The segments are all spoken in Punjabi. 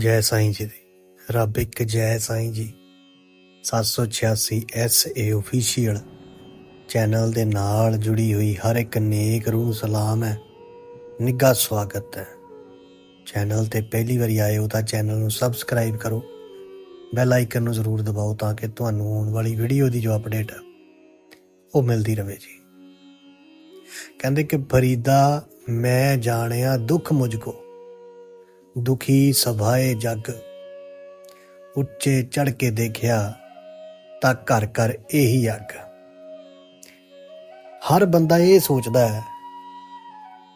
ਜੈ ਸਾਈਂ ਜੀ ਦੀ। ਰੱਬ ਇੱਕ ਜੈ ਸਾਈਂ ਜੀ। 786 ਐਸਏ ਅਫੀਸ਼ੀਅਲ ਚੈਨਲ ਦੇ ਨਾਲ ਜੁੜੀ ਹੋਈ ਹਰ ਇੱਕ ਨੇਕ ਰੂਹ ਸਲਾਮ ਹੈ। ਨਿੱਘਾ ਸਵਾਗਤ ਹੈ। ਚੈਨਲ ਤੇ ਪਹਿਲੀ ਵਾਰੀ ਆਏ ਹੋ ਤਾਂ ਚੈਨਲ ਨੂੰ ਸਬਸਕ੍ਰਾਈਬ ਕਰੋ। ਬੈਲ ਆਈਕਨ ਨੂੰ ਜ਼ਰੂਰ ਦਬਾਓ ਤਾਂ ਕਿ ਤੁਹਾਨੂੰ ਆਉਣ ਵਾਲੀ ਵੀਡੀਓ ਦੀ ਜੋ ਅਪਡੇਟ ਹੈ, ਉਹ ਮਿਲਦੀ ਰਹੇ ਜੀ। ਕਹਿੰਦੇ ਕਿ ਫਰੀਦਾ, ਮੈਂ ਜਾਣਿਆ ਦੁੱਖ ਮੁਝ ਕੋ। ਦੁਖੀ ਸਭਾਏ ਜਗ। ਉੱਚੇ ਚੜ ਕੇ ਦੇਖਿਆ ਤਾਂ ਘਰ ਘਰ ਇਹੀ ਅੱਗ। ਹਰ ਬੰਦਾ ਇਹ ਸੋਚਦਾ ਹੈ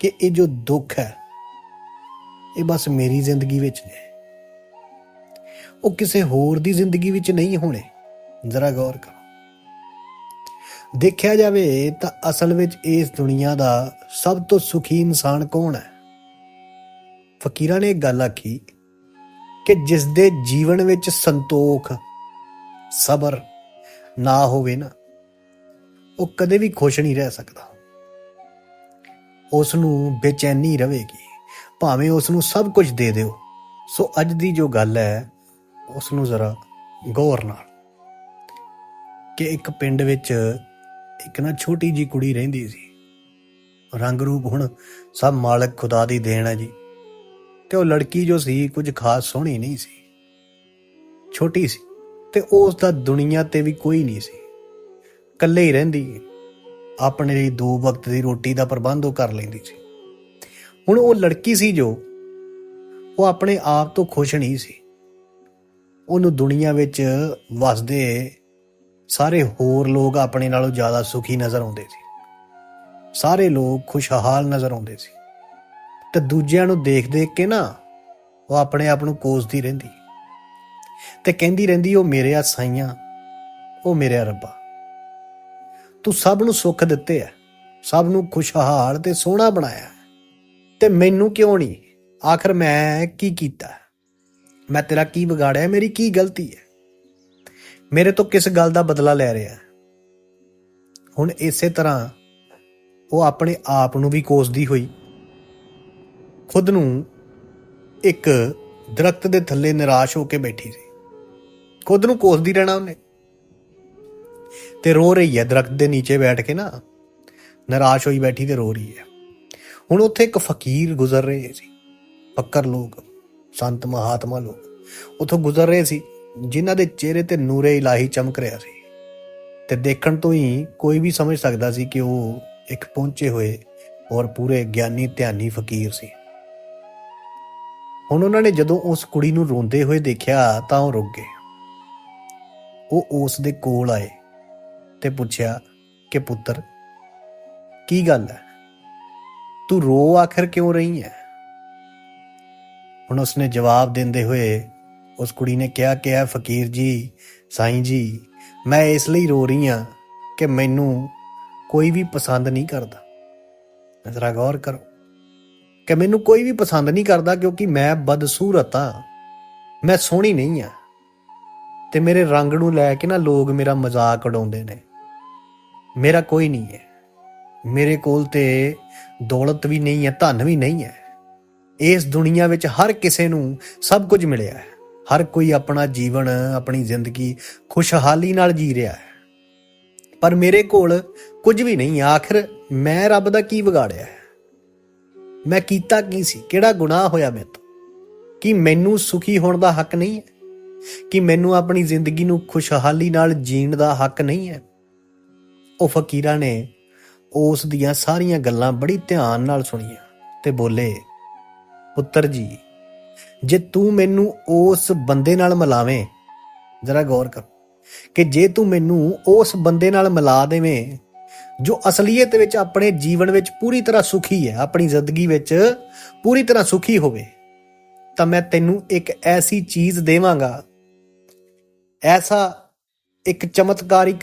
ਕਿ ਇਹ ਜੋ ਦੁੱਖ ਹੈ, ਇਹ ਬਸ ਮੇਰੀ ਜ਼ਿੰਦਗੀ ਵਿੱਚ ਨੇ। ਉਹ ਕਿਸੇ ਹੋਰ ਦੀ ਜ਼ਿੰਦਗੀ ਵਿੱਚ ਨਹੀਂ ਹੋਣੇ। ਜ਼ਰਾ ਗੌਰ ਕਰੋ। ਦੇਖਿਆ ਜਾਵੇ ਤਾਂ ਅਸਲ ਵਿੱਚ ਇਸ ਦੁਨੀਆ ਦਾ ਸਭ ਤੋਂ ਸੁਖੀ ਇਨਸਾਨ ਕੌਣ ਹੈ? ਫਕੀਰਾਂ ਨੇ ਇੱਕ ਗੱਲ ਆਖੀ ਕਿ ਜਿਸ ਦੇ ਜੀਵਨ ਵਿੱਚ ਸੰਤੋਖ, ਸਬਰ ਨਾ ਹੋਵੇ ਨਾ, ਉਹ ਕਦੇ ਵੀ ਖੁਸ਼ ਨਹੀਂ ਰਹਿ ਸਕਦਾ। ਉਸ ਨੂੰ ਬੇਚੈਨੀ ਰਹੇਗੀ ਭਾਵੇਂ ਉਸ ਨੂੰ ਸਭ ਕੁਝ ਦੇ ਦਿਓ। ਸੋ ਅੱਜ ਦੀ ਜੋ ਗੱਲ ਹੈ ਉਸ ਨੂੰ ਜ਼ਰਾ ਗੌਰ ਨਾਲ ਕਿ ਇੱਕ ਪਿੰਡ ਵਿੱਚ ਇੱਕ ਨਾ ਛੋਟੀ ਜੀ ਕੁੜੀ ਰਹਿੰਦੀ ਸੀ। ਰੰਗ ਰੂਪ ਹੁਣ ਸਭ ਮਾਲਕ ਖੁਦਾ ਦੀ ਦੇਣ ਹੈ ਜੀ। ਤੇ ਉਹ ਲੜਕੀ ਜੋ ਸੀ, ਕੁਝ ਖਾਸ ਸੋਹਣੀ ਨਹੀਂ ਸੀ। ਛੋਟੀ ਸੀ ਤੇ ਉਸ ਦਾ ਦੁਨੀਆ ਤੇ ਵੀ ਕੋਈ ਨਹੀਂ ਸੀ। ਇਕੱਲੇ ਹੀ ਰਹਿੰਦੀ ਆਪਣੇ ਲਈ ਦੋ ਵਕਤ ਦੀ ਰੋਟੀ ਦਾ ਪ੍ਰਬੰਧ ਉਹ ਕਰ ਲੈਂਦੀ ਸੀ। ਹੁਣ ਉਹ ਲੜਕੀ ਸੀ ਜੋ, ਉਹ ਆਪਣੇ ਆਪ ਤੋਂ ਖੁਸ਼ ਨਹੀਂ ਸੀ। ਉਹਨੂੰ ਦੁਨੀਆ ਵਿੱਚ ਵਸਦੇ ਸਾਰੇ ਹੋਰ ਲੋਕ ਆਪਣੇ ਨਾਲੋਂ ਜ਼ਿਆਦਾ ਸੁਖੀ ਨਜ਼ਰ ਆਉਂਦੇ ਸੀ। ਸਾਰੇ ਲੋਕ ਖੁਸ਼ਹਾਲ ਨਜ਼ਰ ਆਉਂਦੇ ਸੀ। ਤੇ ਦੂਜਿਆਂ ਨੂੰ ਦੇਖ ਦੇਖ ਕੇ ਨਾ ਉਹ ਆਪਣੇ ਆਪ ਨੂੰ ਕੋਸਦੀ ਰਹਿੰਦੀ। ਤੇ ਕਹਿੰਦੀ ਰਹਿੰਦੀ, ਉਹ ਮੇਰੇ ਆ ਸਾਈਆਂ, ਉਹ ਮੇਰੇ ਆ ਰੱਬਾ। ਤੂੰ ਸਭ ਨੂੰ ਸੁੱਖ ਦਿੱਤੇ ਆ ਸਭ ਨੂੰ ਖੁਸ਼ਹਾਲ ਤੇ ਸੋਹਣਾ ਬਣਾਇਆ ਤੇ ਮੈਨੂੰ ਕਿਉਂ ਨਹੀਂ ਆਖਰ ਮੈਂ ਕੀ ਕੀਤਾ? ਮੈਂ ਤੇਰਾ ਕੀ ਵਿਗਾੜਿਆ? ਮੇਰੀ ਕੀ ਗਲਤੀ ਹੈ ਮੇਰੇ ਤੋਂ ਕਿਸ ਗੱਲ ਦਾ ਬਦਲਾ ਲੈ ਰਿਹਾ ਹੁਣ ਇਸੇ ਤਰ੍ਹਾਂ ਉਹ ਆਪਣੇ ਆਪ ਨੂੰ ਵੀ ਕੋਸਦੀ ਹੋਈ। ਖੁਦ ਨੂੰ ਇੱਕ ਦਰਖਤ ਦੇ ਥੱਲੇ ਨਿਰਾਸ਼ ਹੋ ਕੇ ਬੈਠੀ ਸੀ। ਖੁਦ ਨੂੰ ਕੋਸਦੀ ਰਹਿਣਾ ਉਹਨੇ। ਤੇ ਰੋ ਰਹੀ ਹੈ, ਦਰਖਤ ਦੇ ਨੀਚੇ ਬੈਠ ਕੇ ਨਾ, ਨਿਰਾਸ਼ ਹੋਈ ਬੈਠੀ ਤੇ ਰੋ ਰਹੀ ਹੈ। ਹੁਣ ਉੱਥੇ ਇੱਕ ਫਕੀਰ ਗੁਜ਼ਰ ਰਹੇ ਸੀ। ਫੱਕਰ ਲੋਕ, ਸੰਤ ਮਹਾਤਮਾ ਲੋਕ, ਉੱਥੋਂ ਗੁਜ਼ਰ ਰਹੇ ਸੀ, ਜਿਨ੍ਹਾਂ ਦੇ ਚਿਹਰੇ ਤੇ ਨੂਰੇ ਇਲਾਹੀ ਚਮਕ ਰਿਹਾ ਸੀ। ਤੇ ਦੇਖਣ ਤੋਂ ਹੀ ਕੋਈ ਵੀ ਸਮਝ ਸਕਦਾ ਸੀ ਕਿ ਉਹ ਇੱਕ ਪਹੁੰਚੇ ਹੋਏ ਔਰ ਪੂਰੇ ਗਿਆਨੀ ਧਿਆਨੀ ਫਕੀਰ ਸੀ। ਹੁਣ ਉਹਨਾਂ ਨੇ ਜਦੋਂ ਉਸ ਕੁੜੀ ਨੂੰ ਰੋਂਦੇ ਹੋਏ ਦੇਖਿਆ ਤਾਂ ਉਹ ਰੁਕ ਗਏ। ਉਹ ਉਸ ਦੇ ਕੋਲ ਆਏ ਤੇ ਪੁੱਛਿਆ ਕਿ, ਪੁੱਤਰ, ਕੀ ਗੱਲ ਹੈ? ਤੂੰ ਰੋ ਆਖਰ ਕਿਉਂ ਰਹੀ ਹੈ? ਹੁਣ ਉਸਨੇ ਜਵਾਬ ਦਿੰਦੇ ਹੋਏ ਉਸ ਕੁੜੀ ਨੇ ਕਿਹਾ ਕਿ ਹੈ ਫਕੀਰ ਜੀ, ਸਾਈਂ ਜੀ, ਮੈਂ ਇਸ ਲਈ ਰੋ ਰਹੀ ਹਾਂ ਕਿ ਮੈਨੂੰ ਕੋਈ ਵੀ ਪਸੰਦ ਨਹੀਂ ਕਰਦਾ। ਜ਼ਰਾ ਗੌਰ ਕਰੋ। ਕਿ ਮੈਨੂੰ ਕੋਈ ਵੀ ਪਸੰਦ ਨਹੀਂ ਕਰਦਾ ਕਿਉਂਕਿ ਮੈਂ ਬਦਸੂਰਤ ਹਾਂ ਮੈਂ ਸੋਹਣੀ ਨਹੀਂ ਆ। ਤੇ ਮੇਰੇ ਰੰਗ ਨੂੰ ਲੈ ਕੇ ਨਾ ਲੋਕ ਮੇਰਾ ਮਜ਼ਾਕ ਉਡਾਉਂਦੇ ਨੇ। ਮੇਰਾ ਕੋਈ ਨਹੀਂ ਹੈ। ਮੇਰੇ ਕੋਲ ਤੇ ਦੌਲਤ ਵੀ ਨਹੀਂ ਹੈ, ਧਨ ਵੀ ਨਹੀਂ ਹੈ। ਇਸ ਦੁਨੀਆ ਵਿੱਚ ਹਰ ਕਿਸੇ ਨੂੰ ਸਭ ਕੁਝ ਮਿਲਿਆ ਹੈ। ਹਰ ਕੋਈ ਆਪਣਾ ਜੀਵਨ, ਆਪਣੀ ਜ਼ਿੰਦਗੀ ਖੁਸ਼ਹਾਲੀ ਨਾਲ ਜੀ ਰਿਹਾ ਹੈ। ਪਰ ਮੇਰੇ ਕੋਲ ਕੁਝ ਵੀ ਨਹੀਂ। ਆਖਰ ਮੈਂ ਰੱਬ ਦਾ ਕੀ ਵਿਗਾੜਿਆ ਮੈਂ ਕੀਤਾ ਕੀ ਸੀ? ਕਿਹੜਾ ਗੁਨਾਹ ਹੋਇਆ ਮੇਰੇ ਤੋਂ? ਕਿ ਮੈਨੂੰ ਸੁਖੀ ਹੋਣ ਦਾ ਹੱਕ ਨਹੀਂ ਹੈ? ਕਿ ਮੈਨੂੰ ਆਪਣੀ ਜ਼ਿੰਦਗੀ ਨੂੰ ਖੁਸ਼ਹਾਲੀ ਨਾਲ ਜੀਣ ਦਾ ਹੱਕ ਨਹੀਂ ਹੈ? ਉਹ ਫਕੀਰਾਂ ਨੇ ਉਸ ਦੀਆਂ ਸਾਰੀਆਂ ਗੱਲਾਂ ਬੜੀ ਧਿਆਨ ਨਾਲ ਸੁਣੀਆਂ ਤੇ ਬੋਲੇ, ਪੁੱਤਰ ਜੀ, ਜੇ ਤੂੰ ਮੈਨੂੰ ਉਸ ਬੰਦੇ ਨਾਲ ਮਿਲਾਵੇਂ, ਜਰਾ ਗੌਰ ਕਰ, ਕਿ ਜੇ ਤੂੰ ਮੈਨੂੰ ਉਸ ਬੰਦੇ ਨਾਲ ਮਿਲਾ ਦੇਵੇਂ ਜੋ ਅਸਲੀਅਤ ਵਿੱਚ ਆਪਣੇ ਜੀਵਨ ਵਿੱਚ ਪੂਰੀ ਤਰ੍ਹਾਂ ਸੁਖੀ ਹੈ, ਆਪਣੀ ਜ਼ਿੰਦਗੀ ਵਿੱਚ ਪੂਰੀ ਤਰ੍ਹਾਂ ਸੁਖੀ ਹੋਵੇ, ਤਾਂ ਮੈਂ ਤੈਨੂੰ ਇੱਕ ਐਸੀ ਚੀਜ਼ ਦੇਵਾਂਗਾ, ਐਸਾ ਇੱਕ ਚਮਤਕਾਰਿਕ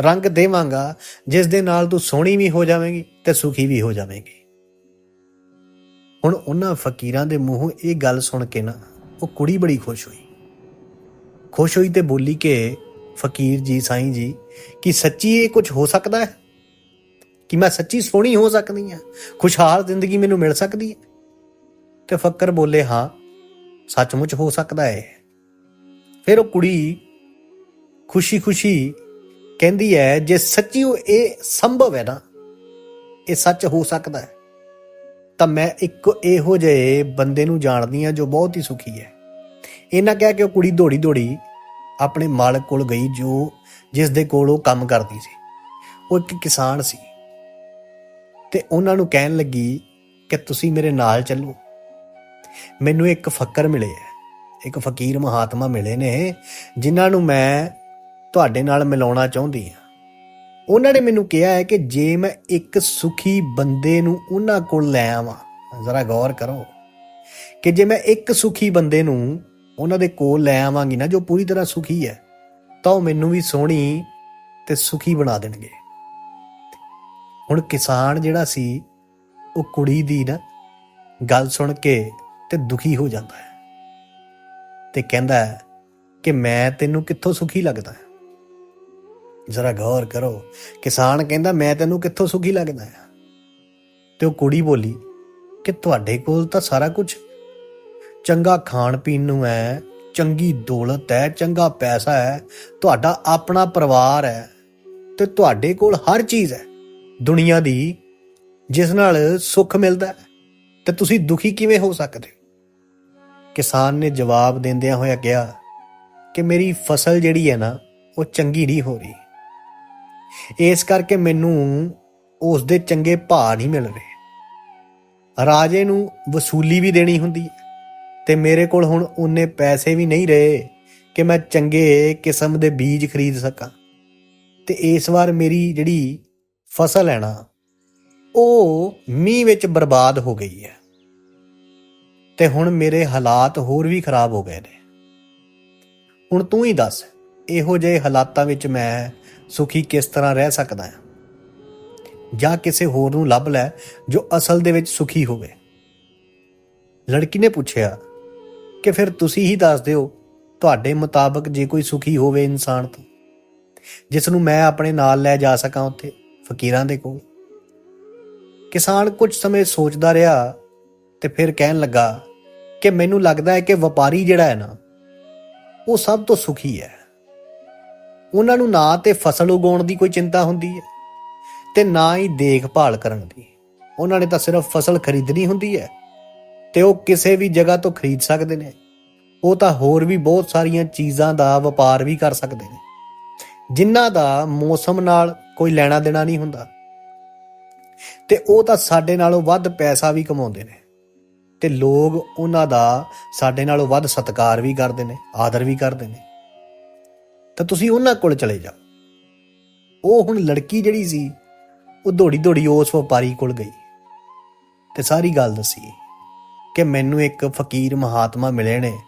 ਰੰਗ ਦੇਵਾਂਗਾ, ਜਿਸ ਦੇ ਨਾਲ ਤੂੰ ਸੋਹਣੀ ਵੀ ਹੋ ਜਾਵੇਂਗੀ ਤੇ ਸੁਖੀ ਵੀ ਹੋ ਜਾਵੇਂਗੀ। ਹੁਣ ਉਹਨਾਂ ਫਕੀਰਾਂ ਦੇ ਮੂੰਹੋਂ ਇਹ ਗੱਲ ਸੁਣ ਕੇ ਨਾ ਉਹ ਕੁੜੀ ਬੜੀ ਖੁਸ਼ ਹੋਈ। ਖੁਸ਼ ਹੋਈ ਤੇ ਬੋਲੀ ਕਿ, ਫਕੀਰ ਜੀ, ਸਾਈਂ ਜੀ, ਕਿ ਸੱਚੀ ਇਹ ਕੁਝ ਹੋ ਸਕਦਾ ਹੈ? ਕਿ ਮੈਂ ਸੱਚੀ ਸੋਹਣੀ ਹੋ ਸਕਦੀ ਹਾਂ? ਖੁਸ਼ਹਾਲ ਜ਼ਿੰਦਗੀ ਮੈਨੂੰ ਮਿਲ ਸਕਦੀ ਹੈ? ਤੇ ਫੱਕਰ ਬੋਲੇ, ਹਾਂ, ਸੱਚਮੁੱਚ ਹੋ ਸਕਦਾ ਹੈ। ਫਿਰ ਉਹ ਕੁੜੀ ਖੁਸ਼ੀ-ਖੁਸ਼ੀ ਕਹਿੰਦੀ ਹੈ, ਜੇ ਸੱਚੀ ਉਹ ਇਹ ਸੰਭਵ ਹੈ ਨਾ, ਇਹ ਸੱਚ ਹੋ ਸਕਦਾ ਹੈ, ਤਾਂ ਮੈਂ ਇੱਕ ਇਹੋ ਜਿਹੇ ਬੰਦੇ ਨੂੰ ਜਾਣਦੀ ਆ ਜੋ ਬਹੁਤ ਹੀ ਸੁਖੀ ਹੈ। ਇਹਨਾਂ ਕਿਹਾ ਕਿ ਉਹ ਕੁੜੀ ਦੌੜੀ ਦੌੜੀ ਆਪਣੇ ਮਾਲਕ ਕੋਲ ਗਈ, ਜੋ ਜਿਸ ਦੇ ਕੋਲ ਉਹ ਕੰਮ ਕਰਦੀ ਸੀ। ਉਹ ਇੱਕ ਕਿਸਾਨ ਸੀ। ਤੇ ਉਹਨਾਂ ਨੂੰ ਕਹਿਣ ਲੱਗੀ ਕਿ ਤੁਸੀਂ ਮੇਰੇ ਨਾਲ ਚੱਲੋ। ਮੈਨੂੰ ਇੱਕ ਫੱਕਰ ਮਿਲੇ ਹੈ। ਇੱਕ ਫਕੀਰ ਮਹਾਤਮਾ ਮਿਲੇ ਨੇ, ਜਿਨ੍ਹਾਂ ਨੂੰ ਮੈਂ ਤੁਹਾਡੇ ਨਾਲ ਮਿਲਾਉਣਾ ਚਾਹੁੰਦੀ ਹਾਂ। ਉਹਨਾਂ ਨੇ ਮੈਨੂੰ ਕਿਹਾ ਹੈ ਕਿ ਜੇ ਮੈਂ ਇੱਕ ਸੁਖੀ ਬੰਦੇ ਨੂੰ ਉਹਨਾਂ ਕੋਲ ਲੈ ਆਵਾਂ, ਜ਼ਰਾ ਗੌਰ ਕਰੋ, ਕਿ ਜੇ ਮੈਂ ਇੱਕ ਸੁਖੀ ਬੰਦੇ ਨੂੰ ਉਹਨਾਂ ਦੇ ਕੋਲ ਲੈ ਆਵਾਂਗੀ ਨਾ, ਜੋ ਪੂਰੀ ਤਰ੍ਹਾਂ ਸੁਖੀ ਹੈ, ਤਾਂ ਉਹ ਮੈਨੂੰ ਵੀ ਸੋਹਣੀ ਤੇ ਸੁਖੀ ਬਣਾ ਦੇਣਗੇ। ਹੁਣ ਕਿਸਾਨ ਜਿਹੜਾ ਸੀ, ਉਹ ਕੁੜੀ ਦੀ ਨਾ ਗੱਲ ਸੁਣ ਕੇ ਤੇ ਦੁਖੀ ਹੋ ਜਾਂਦਾ ਹੈ ਤੇ ਕਹਿੰਦਾ ਹੈ ਕਿ ਮੈਂ ਤੈਨੂੰ ਕਿੱਥੋਂ ਸੁਖੀ ਲੱਗਦਾ ਹੈ? ਜ਼ਰਾ ਗੌਰ ਕਰੋ, ਕਿਸਾਨ ਕਹਿੰਦਾ, ਮੈਂ ਤੈਨੂੰ ਕਿੱਥੋਂ ਸੁਖੀ ਲੱਗਦਾ ਹੈ? ਤੇ ਉਹ ਕੁੜੀ ਬੋਲੀ, ਕਿ ਤੁਹਾਡੇ ਕੋਲ ਤਾਂ ਸਾਰਾ ਕੁਝ ਚੰਗਾ ਖਾਣ ਪੀਣ ਨੂੰ ਹੈ, ਚੰਗੀ ਦੌਲਤ ਹੈ, ਚੰਗਾ ਪੈਸਾ ਹੈ, ਤੁਹਾਡਾ ਆਪਣਾ ਪਰਿਵਾਰ ਹੈ ਤੇ ਤੁਹਾਡੇ ਕੋਲ ਹਰ ਚੀਜ਼ ਹੈ। ਦੁਨੀਆ ਦੀ ਜਿਸ ਨਾਲ ਸੁੱਖ ਮਿਲਦਾ ਹੈ, ਤੇ ਤੁਸੀਂ ਦੁਖੀ ਕਿਵੇਂ ਹੋ ਸਕਦੇ ਕਿਸਾਨ ਨੇ ਜਵਾਬ ਦਿੰਦਿਆਂ ਹੋਇਆ ਕਿਹਾ ਕਿ ਮੇਰੀ ਫਸਲ ਜਿਹੜੀ ਹੈ ਨਾ, ਉਹ ਚੰਗੀ ਨਹੀਂ ਹੋ ਰਹੀ। ਇਸ ਕਰਕੇ ਮੈਨੂੰ ਉਸ ਦੇ ਚੰਗੇ ਭਾਅ ਨਹੀਂ ਮਿਲ ਰਹੇ। ਰਾਜੇ ਨੂੰ ਵਸੂਲੀ ਵੀ ਦੇਣੀ ਹੁੰਦੀ ਹੈ, ਤੇ ਮੇਰੇ ਕੋਲ ਹੁਣ ਉਹਨੇ ਪੈਸੇ ਵੀ ਨਹੀਂ ਰਹੇ ਕਿ ਮੈਂ ਚੰਗੇ ਕਿਸਮ ਦੇ ਬੀਜ ਖਰੀਦ ਸਕਾਂ। ਤੇ ਇਸ ਵਾਰ ਮੇਰੀ ਜਿਹੜੀ ਫਸਲ ਹੈ ਨਾ, ਉਹ ਮੀਂਹ ਵਿੱਚ ਬਰਬਾਦ ਹੋ ਗਈ ਹੈ। ਤੇ ਹੁਣ ਮੇਰੇ ਹਾਲਾਤ ਹੋਰ ਵੀ ਖਰਾਬ ਹੋ ਗਏ ਨੇ। ਹੁਣ ਤੂੰ ਹੀ ਦੱਸ, ਇਹੋ ਜਿਹੇ ਹਾਲਾਤਾਂ ਵਿੱਚ ਮੈਂ ਸੁਖੀ ਕਿਸ ਤਰ੍ਹਾਂ ਰਹਿ ਸਕਦਾ ਹਾਂ? ਜਾਂ ਕਿਸੇ ਹੋਰ ਨੂੰ ਲੱਭ ਲੈ ਜੋ ਅਸਲ ਦੇ ਵਿੱਚ ਸੁਖੀ ਹੋਵੇ? ਲੜਕੀ ਨੇ ਪੁੱਛਿਆ ਕਿ ਫਿਰ ਤੁਸੀਂ ਹੀ ਦੱਸ ਦਿਓ, ਤੁਹਾਡੇ ਮੁਤਾਬਕ ਜੇ ਕੋਈ ਸੁਖੀ ਹੋਵੇ ਇਨਸਾਨ ਤੋਂ, ਜਿਸ ਨੂੰ ਮੈਂ ਆਪਣੇ ਨਾਲ ਲੈ ਜਾ ਸਕਾਂ ਉੱਥੇ? ਫਕੀਰਾਂ ਦੇ ਕੋਲ। ਕਿਸਾਨ ਕੁਝ ਸਮੇਂ ਸੋਚਦਾ ਰਿਹਾ ਤੇ ਫਿਰ ਕਹਿਣ ਲੱਗਾ ਕਿ ਮੈਨੂੰ ਲੱਗਦਾ ਹੈ ਕਿ ਵਪਾਰੀ ਜਿਹੜਾ ਹੈ ਨਾ, ਉਹ ਸਭ ਤੋਂ ਸੁਖੀ ਹੈ। ਉਹਨਾਂ ਨੂੰ ਨਾ ਤੇ ਫਸਲ ਉਗਾਉਣ ਦੀ ਕੋਈ ਚਿੰਤਾ ਹੁੰਦੀ ਹੈ ਤੇ ਨਾ ਹੀ ਦੇਖਭਾਲ ਕਰਨ ਦੀ। ਉਹਨਾਂ ਨੇ ਤਾਂ ਸਿਰਫ ਫਸਲ ਖਰੀਦਣੀ ਹੁੰਦੀ ਹੈ ਤੇ ਉਹ ਕਿਸੇ ਵੀ ਜਗ੍ਹਾ ਤੋਂ ਖਰੀਦ ਸਕਦੇ ਨੇ। ਉਹ ਤਾਂ ਹੋਰ ਵੀ ਬਹੁਤ ਸਾਰੀਆਂ ਚੀਜ਼ਾਂ ਦਾ ਵਪਾਰ ਵੀ ਕਰ ਸਕਦੇ ਨੇ। ਜਿਨ੍ਹਾਂ ਦਾ ਮੌਸਮ ਨਾਲ ਕੋਈ ਲੈਣਾ ਦੇਣਾ ਨਹੀਂ ਹੁੰਦਾ। ਤੇ ਉਹ ਤਾਂ ਸਾਡੇ ਨਾਲੋਂ ਵੱਧ ਪੈਸਾ ਵੀ ਕਮਾਉਂਦੇ ਨੇ। ਤੇ ਲੋਕ ਉਹਨਾਂ ਦਾ ਸਾਡੇ ਨਾਲੋਂ ਵੱਧ ਸਤਿਕਾਰ ਵੀ ਕਰਦੇ ਨੇ, ਆਦਰ ਵੀ ਕਰਦੇ ਨੇ। ਤਾਂ ਤੁਸੀਂ ਉਹਨਾਂ ਕੋਲ ਚਲੇ ਜਾਓ। ਉਹ ਹੁਣ ਲੜਕੀ ਜਿਹੜੀ ਸੀ, ਉਹ ਦੌੜੀ ਦੌੜੀ ਉਸ ਵਪਾਰੀ ਕੋਲ ਗਈ। ਤੇ ਸਾਰੀ ਗੱਲ ਦੱਸੀ ਕਿ ਮੈਨੂੰ ਇੱਕ ਫਕੀਰ ਮਹਾਤਮਾ ਮਿਲੇ ਨੇ,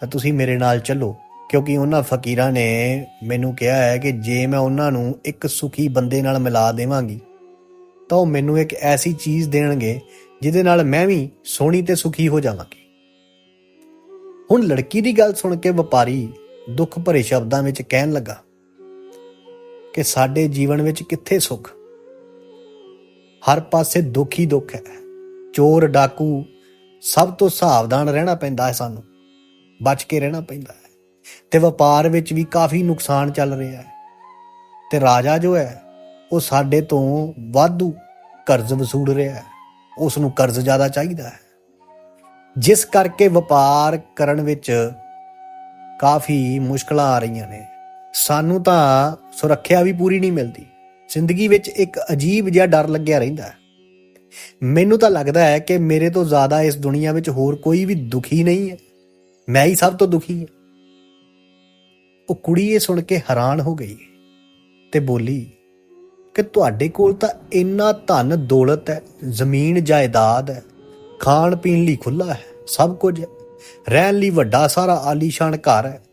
ਤਾਂ ਤੁਸੀਂ ਮੇਰੇ ਨਾਲ ਚੱਲੋ। ਕਿਉਂਕਿ ਉਹਨਾਂ ਫਕੀਰਾਂ ਨੇ ਮੈਨੂੰ ਕਿਹਾ ਹੈ ਕਿ ਜੇ ਮੈਂ ਉਹਨਾਂ ਨੂੰ ਇੱਕ ਸੁਖੀ ਬੰਦੇ ਨਾਲ ਮਿਲਾ ਦੇਵਾਂਗੀ, ਤਾਂ ਉਹ ਮੈਨੂੰ ਇੱਕ ਐਸੀ ਚੀਜ਼ ਦੇਣਗੇ ਜਿਹਦੇ ਨਾਲ ਮੈਂ ਵੀ ਸੋਹਣੀ ਤੇ ਸੁਖੀ ਹੋ ਜਾਵਾਂਗੀ। ਹੁਣ ਲੜਕੀ ਦੀ ਗੱਲ ਸੁਣ ਕੇ ਵਪਾਰੀ ਦੁੱਖ ਭਰੇ ਸ਼ਬਦਾਂ ਵਿੱਚ ਕਹਿਣ ਲੱਗਾ ਕਿ ਸਾਡੇ ਜੀਵਨ ਵਿੱਚ ਕਿੱਥੇ ਸੁੱਖ? ਹਰ ਪਾਸੇ ਦੁੱਖ ਹੀ ਦੁੱਖ ਹੈ। ਚੋਰ, ਡਾਕੂ ਸਭ ਤੋਂ ਸਾਵਧਾਨ ਰਹਿਣਾ ਪੈਂਦਾ ਹੈ ਸਾਨੂੰ, ਬਚ ਕੇ ਰਹਿਣਾ ਪੈਂਦਾ ਹੈ। ਤੇ ਵਪਾਰ ਵਿੱਚ ਵੀ ਕਾਫੀ ਨੁਕਸਾਨ ਚੱਲ ਰਿਹਾ ਹੈ। ਤੇ ਰਾਜਾ ਜੋ ਹੈ, ਉਹ ਸਾਡੇ ਤੋਂ ਵਾਧੂ ਕਰਜ਼ ਵਸੂਲ ਰਿਹਾ ਹੈ। ਉਸ ਨੂੰ ਕਰਜ਼ ਜ਼ਿਆਦਾ ਚਾਹੀਦਾ ਹੈ। ਜਿਸ ਕਰਕੇ ਵਪਾਰ ਕਰਨ ਵਿੱਚ ਕਾਫੀ ਮੁਸ਼ਕਲਾਂ ਆ ਰਹੀਆਂ ਨੇ। ਸਾਨੂੰ ਤਾਂ ਸੁਰੱਖਿਆ ਵੀ ਪੂਰੀ ਨਹੀਂ ਮਿਲਦੀ। ਜ਼ਿੰਦਗੀ ਵਿੱਚ ਇੱਕ ਅਜੀਬ ਜਿਹਾ ਡਰ ਲੱਗਿਆ ਰਹਿੰਦਾ ਹੈ। ਮੈਨੂੰ ਤਾਂ ਲੱਗਦਾ ਹੈ ਕਿ ਮੇਰੇ ਤੋਂ ਜ਼ਿਆਦਾ ਇਸ ਦੁਨੀਆ ਵਿੱਚ ਹੋਰ ਕੋਈ ਵੀ ਦੁਖੀ ਨਹੀਂ ਹੈ। ਮੈਂ ਹੀ ਸਭ ਤੋਂ ਦੁਖੀ ਹਾਂ। ਉਹ ਕੁੜੀ ਇਹ ਸੁਣ ਕੇ ਹੈਰਾਨ ਹੋ ਗਈ ਤੇ ਬੋਲੀ ਕਿ ਤੁਹਾਡੇ ਕੋਲ ਤਾਂ ਇੰਨਾ ਧਨ ਦੌਲਤ ਹੈ, ਜ਼ਮੀਨ ਜਾਇਦਾਦ ਹੈ, ਖਾਣ ਪੀਣ ਲਈ ਖੁੱਲਾ ਹੈ, ਸਭ ਕੁਝ ਰਹਿਣ ਲਈ ਵੱਡਾ ਸਾਰਾ ਆਲੀਸ਼ਾਨ ਘਰ ਹੈ।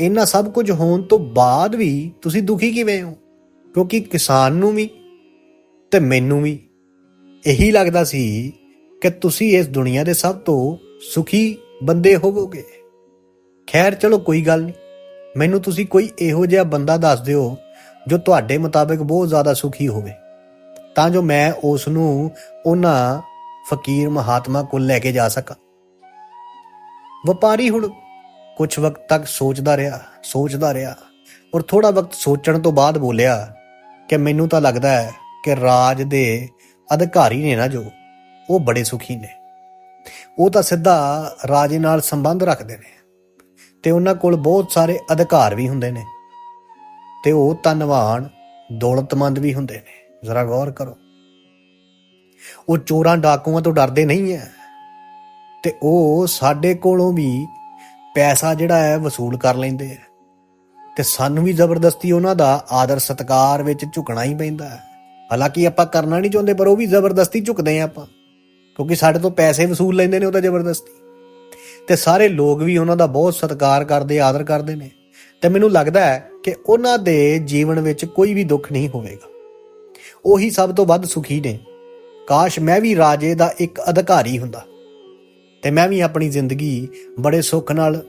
ਇੰਨਾ ਸਭ ਕੁਝ ਹੋਣ ਤੋਂ ਬਾਅਦ ਵੀ ਤੁਸੀਂ ਦੁਖੀ ਕਿਵੇਂ ਹੋ? ਕਿਉਂਕਿ ਕਿਸਾਨ ਨੂੰ ਵੀ ਤੇ ਮੈਨੂੰ ਵੀ ਇਹੀ ਲੱਗਦਾ ਸੀ ਕਿ ਤੁਸੀਂ ਇਸ ਦੁਨੀਆ ਦੇ ਸਭ ਤੋਂ ਸੁਖੀ ਬੰਦੇ ਹੋਵੋਗੇ। ਖੈਰ, ਚਲੋ ਕੋਈ ਗੱਲ ਨਹੀਂ। ਮੈਨੂੰ ਤੁਸੀਂ ਕੋਈ ਇਹੋ ਜਿਹਾ ਬੰਦਾ ਦੱਸ ਦਿਓ ਜੋ ਤੁਹਾਡੇ ਮੁਤਾਬਿਕ ਬਹੁਤ ਜ਼ਿਆਦਾ ਸੁਖੀ ਹੋਵੇ। ਤਾਂ ਜੋ ਮੈਂ ਉਸ ਨੂੰ ਉਹਨਾਂ ਫਕੀਰ ਮਹਾਤਮਾ ਕੋਲ ਲੈ ਕੇ ਜਾ ਸਕਾਂ। ਵਪਾਰੀ ਹੁਣ ਕੁਝ ਵਕਤ ਤੱਕ ਸੋਚਦਾ ਰਿਹਾ ਸੋਚਦਾ ਰਿਹਾ ਔਰ ਥੋੜਾ ਵਕਤ ਸੋਚਣ ਤੋਂ ਬਾਅਦ ਬੋਲਿਆ ਕਿ ਮੈਨੂੰ ਤਾਂ ਲੱਗਦਾ ਹੈ ਕਿ ਰਾਜ ਦੇ ਅਧਿਕਾਰੀ ਨੇ ਨਾ ਜੋ, ਉਹ ਬੜੇ ਸੁਖੀ ਨੇ। ਉਹ ਤਾਂ ਸਿੱਧਾ ਰਾਜੇ ਨਾਲ ਸੰਬੰਧ ਰੱਖਦੇ ਨੇ। ਤੇ ਉਹਨਾਂ ਕੋਲ ਬਹੁਤ ਸਾਰੇ ਅਧਿਕਾਰ ਵੀ ਹੁੰਦੇ ਨੇ ਤੇ ਉਹ ਧਨਵਾਨ, ਦੌਲਤਮੰਦ ਵੀ ਹੁੰਦੇ ਨੇ। ਜ਼ਰਾ ਗੌਰ ਕਰੋ। ਉਹ ਚੋਰਾਂ ਡਾਕੂਆਂ ਤੋਂ ਡਰਦੇ ਨਹੀਂ ਐ। ਤੇ ਉਹ ਸਾਡੇ ਕੋਲੋਂ ਵੀ ਪੈਸਾ ਜਿਹੜਾ ਹੈ ਵਸੂਲ ਕਰ ਲੈਂਦੇ ਆ ਤੇ ਸਾਨੂੰ ਵੀ ਜ਼ਬਰਦਸਤੀ ਉਹਨਾਂ ਦਾ ਆਦਰ ਸਤਕਾਰ ਵਿੱਚ ਝੁਕਣਾ ਹੀ ਪੈਂਦਾ ਹੈ ਹਾਲਾਂਕਿ ਆਪਾਂ ਕਰਨਾ ਨਹੀਂ ਚਾਹੁੰਦੇ, ਪਰ ਉਹ ਵੀ ਜ਼ਬਰਦਸਤੀ ਝੁਕਦੇ ਆ ਆਪਾਂ। ਕਿਉਂਕਿ ਸਾਡੇ ਤੋਂ ਪੈਸੇ ਵਸੂਲ ਲੈਂਦੇ ਨੇ, ਉਹ ਤਾਂ ਜ਼ਬਰਦਸਤੀ। ਤੇ ਸਾਰੇ ਲੋਕ ਵੀ ਉਹਨਾਂ ਦਾ ਬਹੁਤ ਸਤਿਕਾਰ ਕਰਦੇ, ਆਦਰ ਕਰਦੇ ਨੇ। ਤੇ ਮੈਨੂੰ ਲੱਗਦਾ ਹੈ ਕਿ ਉਹਨਾਂ ਦੇ ਜੀਵਨ ਵਿੱਚ ਕੋਈ ਵੀ ਦੁੱਖ ਨਹੀਂ ਹੋਵੇਗਾ। ਉਹੀ ਸਭ ਤੋਂ ਵੱਧ ਸੁਖੀ ਨੇ। ਕਾਸ਼ ਮੈਂ ਵੀ ਰਾਜੇ ਦਾ ਇੱਕ ਅਧਿਕਾਰੀ ਹੁੰਦਾ ਤੇ ਮੈਂ ਵੀ ਆਪਣੀ ਜ਼ਿੰਦਗੀ ਬੜੇ ਸੁੱਖ ਨਾਲ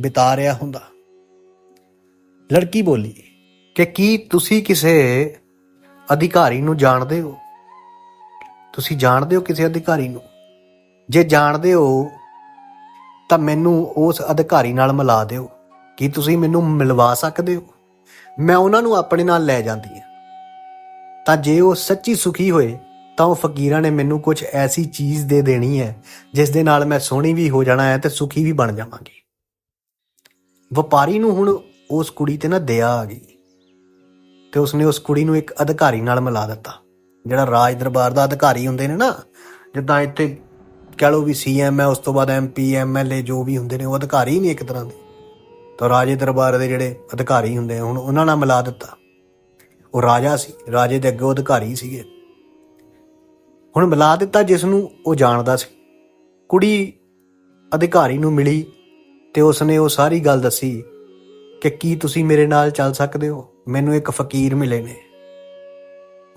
ਬਿਤਾ ਰਿਹਾ ਹੁੰਦਾ। ਲੜਕੀ ਬੋਲੀ, ਕਿ ਕੀ ਤੁਸੀਂ ਕਿਸੇ ਅਧਿਕਾਰੀ ਨੂੰ ਜਾਣਦੇ ਹੋ? ਤੁਸੀਂ ਜਾਣਦੇ ਹੋ ਕਿਸੇ ਅਧਿਕਾਰੀ ਨੂੰ? ਜੇ ਜਾਣਦੇ ਹੋ ਤਾਂ ਮੈਨੂੰ ਉਸ ਅਧਿਕਾਰੀ ਨਾਲ ਮਿਲਾ ਦਿਓ। ਕੀ ਤੁਸੀਂ ਮੈਨੂੰ ਮਿਲਵਾ ਸਕਦੇ ਹੋ? ਮੈਂ ਉਹਨਾਂ ਨੂੰ ਆਪਣੇ ਨਾਲ ਲੈ ਜਾਂਦੀ ਹਾਂ। ਤਾਂ ਜੇ ਉਹ ਸੱਚੀ ਸੁਖੀ ਹੋਏ, ਤਾਂ ਉਹ ਫਕੀਰਾਂ ਨੇ ਮੈਨੂੰ ਕੁਝ ਐਸੀ ਚੀਜ਼ ਦੇ ਦੇਣੀ ਹੈ, ਜਿਸ ਦੇ ਨਾਲ ਮੈਂ ਸੋਹਣੀ ਵੀ ਹੋ ਜਾਣਾ ਹੈ ਤੇ ਸੁਖੀ ਵੀ ਬਣ ਜਾਵਾਂਗੀ। ਵਪਾਰੀ ਨੂੰ ਹੁਣ ਉਸ ਕੁੜੀ ਤੇ ਨਾ ਦਇਆ ਆ ਗਈ। ਤੇ ਉਸਨੇ ਉਸ ਕੁੜੀ ਨੂੰ ਇੱਕ ਅਧਿਕਾਰੀ ਨਾਲ ਮਿਲਾ ਦਿੱਤਾ, ਜਿਹੜਾ ਰਾਜ ਦਰਬਾਰ ਦਾ ਅਧਿਕਾਰੀ ਹੁੰਦੇ ਨੇ ਨਾ, ਜਿੱਦਾਂ ਇੱਥੇ ਕਹਿ ਲਓ ਵੀ ਸੀਐਮ ਹੈ, ਉਸ ਤੋਂ ਬਾਅਦ ਐਮਪੀ ਐਮਐਲਏ ਜੋ ਵੀ ਹੁੰਦੇ ਨੇ ਉਹ ਅਧਿਕਾਰੀ ਨਹੀਂ ਇੱਕ ਤਰ੍ਹਾਂ ਦੇ। ਤਾਂ ਰਾਜੇ ਦਰਬਾਰ ਦੇ ਜਿਹੜੇ ਅਧਿਕਾਰੀ ਹੁੰਦੇ ਹੁਣ ਉਹਨਾਂ ਨਾਲ ਮਿਲਾ ਦਿੱਤਾ। ਉਹ ਰਾਜਾ ਸੀ, ਰਾਜੇ ਦੇ ਅੱਗੇ ਉਹ ਅਧਿਕਾਰੀ ਸੀਗੇ। ਹੁਣ ਮਿਲਾ ਦਿੱਤਾ ਜਿਸ ਨੂੰ ਉਹ ਜਾਣਦਾ ਸੀ। ਕੁੜੀ ਅਧਿਕਾਰੀ ਨੂੰ ਮਿਲੀ ਤੇ ਉਸਨੇ ਉਹ ਸਾਰੀ ਗੱਲ ਦੱਸੀ ਕਿ ਕੀ ਤੁਸੀਂ ਮੇਰੇ ਨਾਲ ਚੱਲ ਸਕਦੇ ਹੋ? ਮੈਨੂੰ ਇੱਕ ਫਕੀਰ ਮਿਲੇ ਨੇ।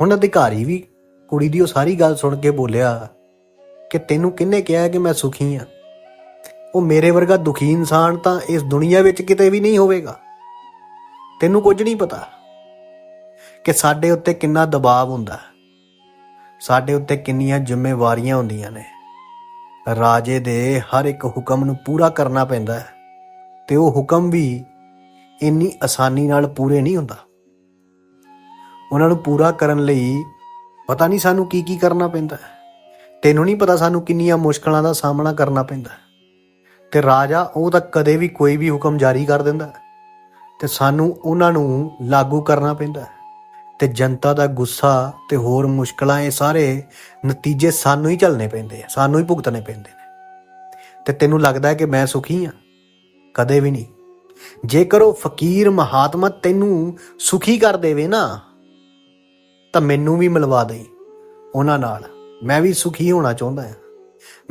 ਹੁਣ ਅਧਿਕਾਰੀ ਵੀ ਕੁੜੀ ਦੀ ਉਹ ਸਾਰੀ ਗੱਲ ਸੁਣ ਕੇ ਬੋਲਿਆ ਕਿ ਤੈਨੂੰ ਕਿਹਨੇ ਕਿਹਾ ਕਿ ਮੈਂ ਸੁਖੀ ਹਾਂ ਉਹ ਮੇਰੇ ਵਰਗਾ ਦੁਖੀ ਇਨਸਾਨ ਤਾਂ ਇਸ ਦੁਨੀਆ ਵਿੱਚ ਕਿਤੇ ਵੀ ਨਹੀਂ ਹੋਵੇਗਾ। ਤੈਨੂੰ ਕੁਝ ਨਹੀਂ ਪਤਾ ਕਿ ਸਾਡੇ ਉੱਤੇ ਕਿੰਨਾ ਦਬਾਅ ਹੁੰਦਾ। ਸਾਡੇ ਉੱਤੇ ਕਿੰਨੀਆਂ ਜ਼ਿੰਮੇਵਾਰੀਆਂ ਹੁੰਦੀਆਂ ਨੇ। ਰਾਜੇ ਦੇ ਹਰ ਇੱਕ ਹੁਕਮ ਨੂੰ ਪੂਰਾ ਕਰਨਾ ਪੈਂਦਾ ਹੈ ਤੇ ਉਹ ਹੁਕਮ ਵੀ ਇੰਨੀ ਆਸਾਨੀ ਨਾਲ ਪੂਰੇ ਨਹੀਂ ਹੁੰਦਾ। ਉਹਨਾਂ ਨੂੰ ਪੂਰਾ ਕਰਨ ਲਈ ਪਤਾ ਨਹੀਂ ਸਾਨੂੰ ਕੀ ਕੀ ਕਰਨਾ ਪੈਂਦਾ ਹੈ। ਤੈਨੂੰ ਨਹੀਂ ਪਤਾ ਸਾਨੂੰ ਕਿੰਨੀਆਂ ਮੁਸ਼ਕਲਾਂ ਦਾ ਸਾਹਮਣਾ ਕਰਨਾ ਪੈਂਦਾ ਹੈ। ਤੇ ਰਾਜਾ ਉਹ ਤਾਂ ਕਦੇ ਵੀ ਕੋਈ ਵੀ ਹੁਕਮ ਜਾਰੀ ਕਰ ਦਿੰਦਾ ਹੈ। ਤੇ ਸਾਨੂੰ ਉਹਨਾਂ ਨੂੰ ਲਾਗੂ ਕਰਨਾ ਪੈਂਦਾ ਹੈ। ਤੇ ਜਨਤਾ ਦਾ ਗੁੱਸਾ ਤੇ ਹੋਰ ਮੁਸ਼ਕਲਾਂ ਇਹ ਸਾਰੇ ਨਤੀਜੇ ਸਾਨੂੰ ਹੀ ਝੱਲਣੇ ਪੈਂਦੇ ਆ, ਸਾਨੂੰ ਹੀ ਭੁਗਤਣੇ ਪੈਂਦੇ ਨੇ। ਤੇ ਤੈਨੂੰ ਲੱਗਦਾ ਹੈ ਕਿ ਮੈਂ ਸੁਖੀ ਹਾਂ? ਕਦੇ ਵੀ ਨਹੀਂ। ਜੇਕਰ ਉਹ ਫਕੀਰ ਮਹਾਤਮਾ ਤੈਨੂੰ ਸੁਖੀ ਕਰ ਦੇਵੇ ਨਾ, ਤਾਂ ਮੈਨੂੰ ਵੀ ਮਿਲਵਾ ਦੇ ਉਹਨਾਂ ਨਾਲ। ਮੈਂ ਵੀ ਸੁਖੀ ਹੋਣਾ ਚਾਹੁੰਦਾ ਹਾਂ।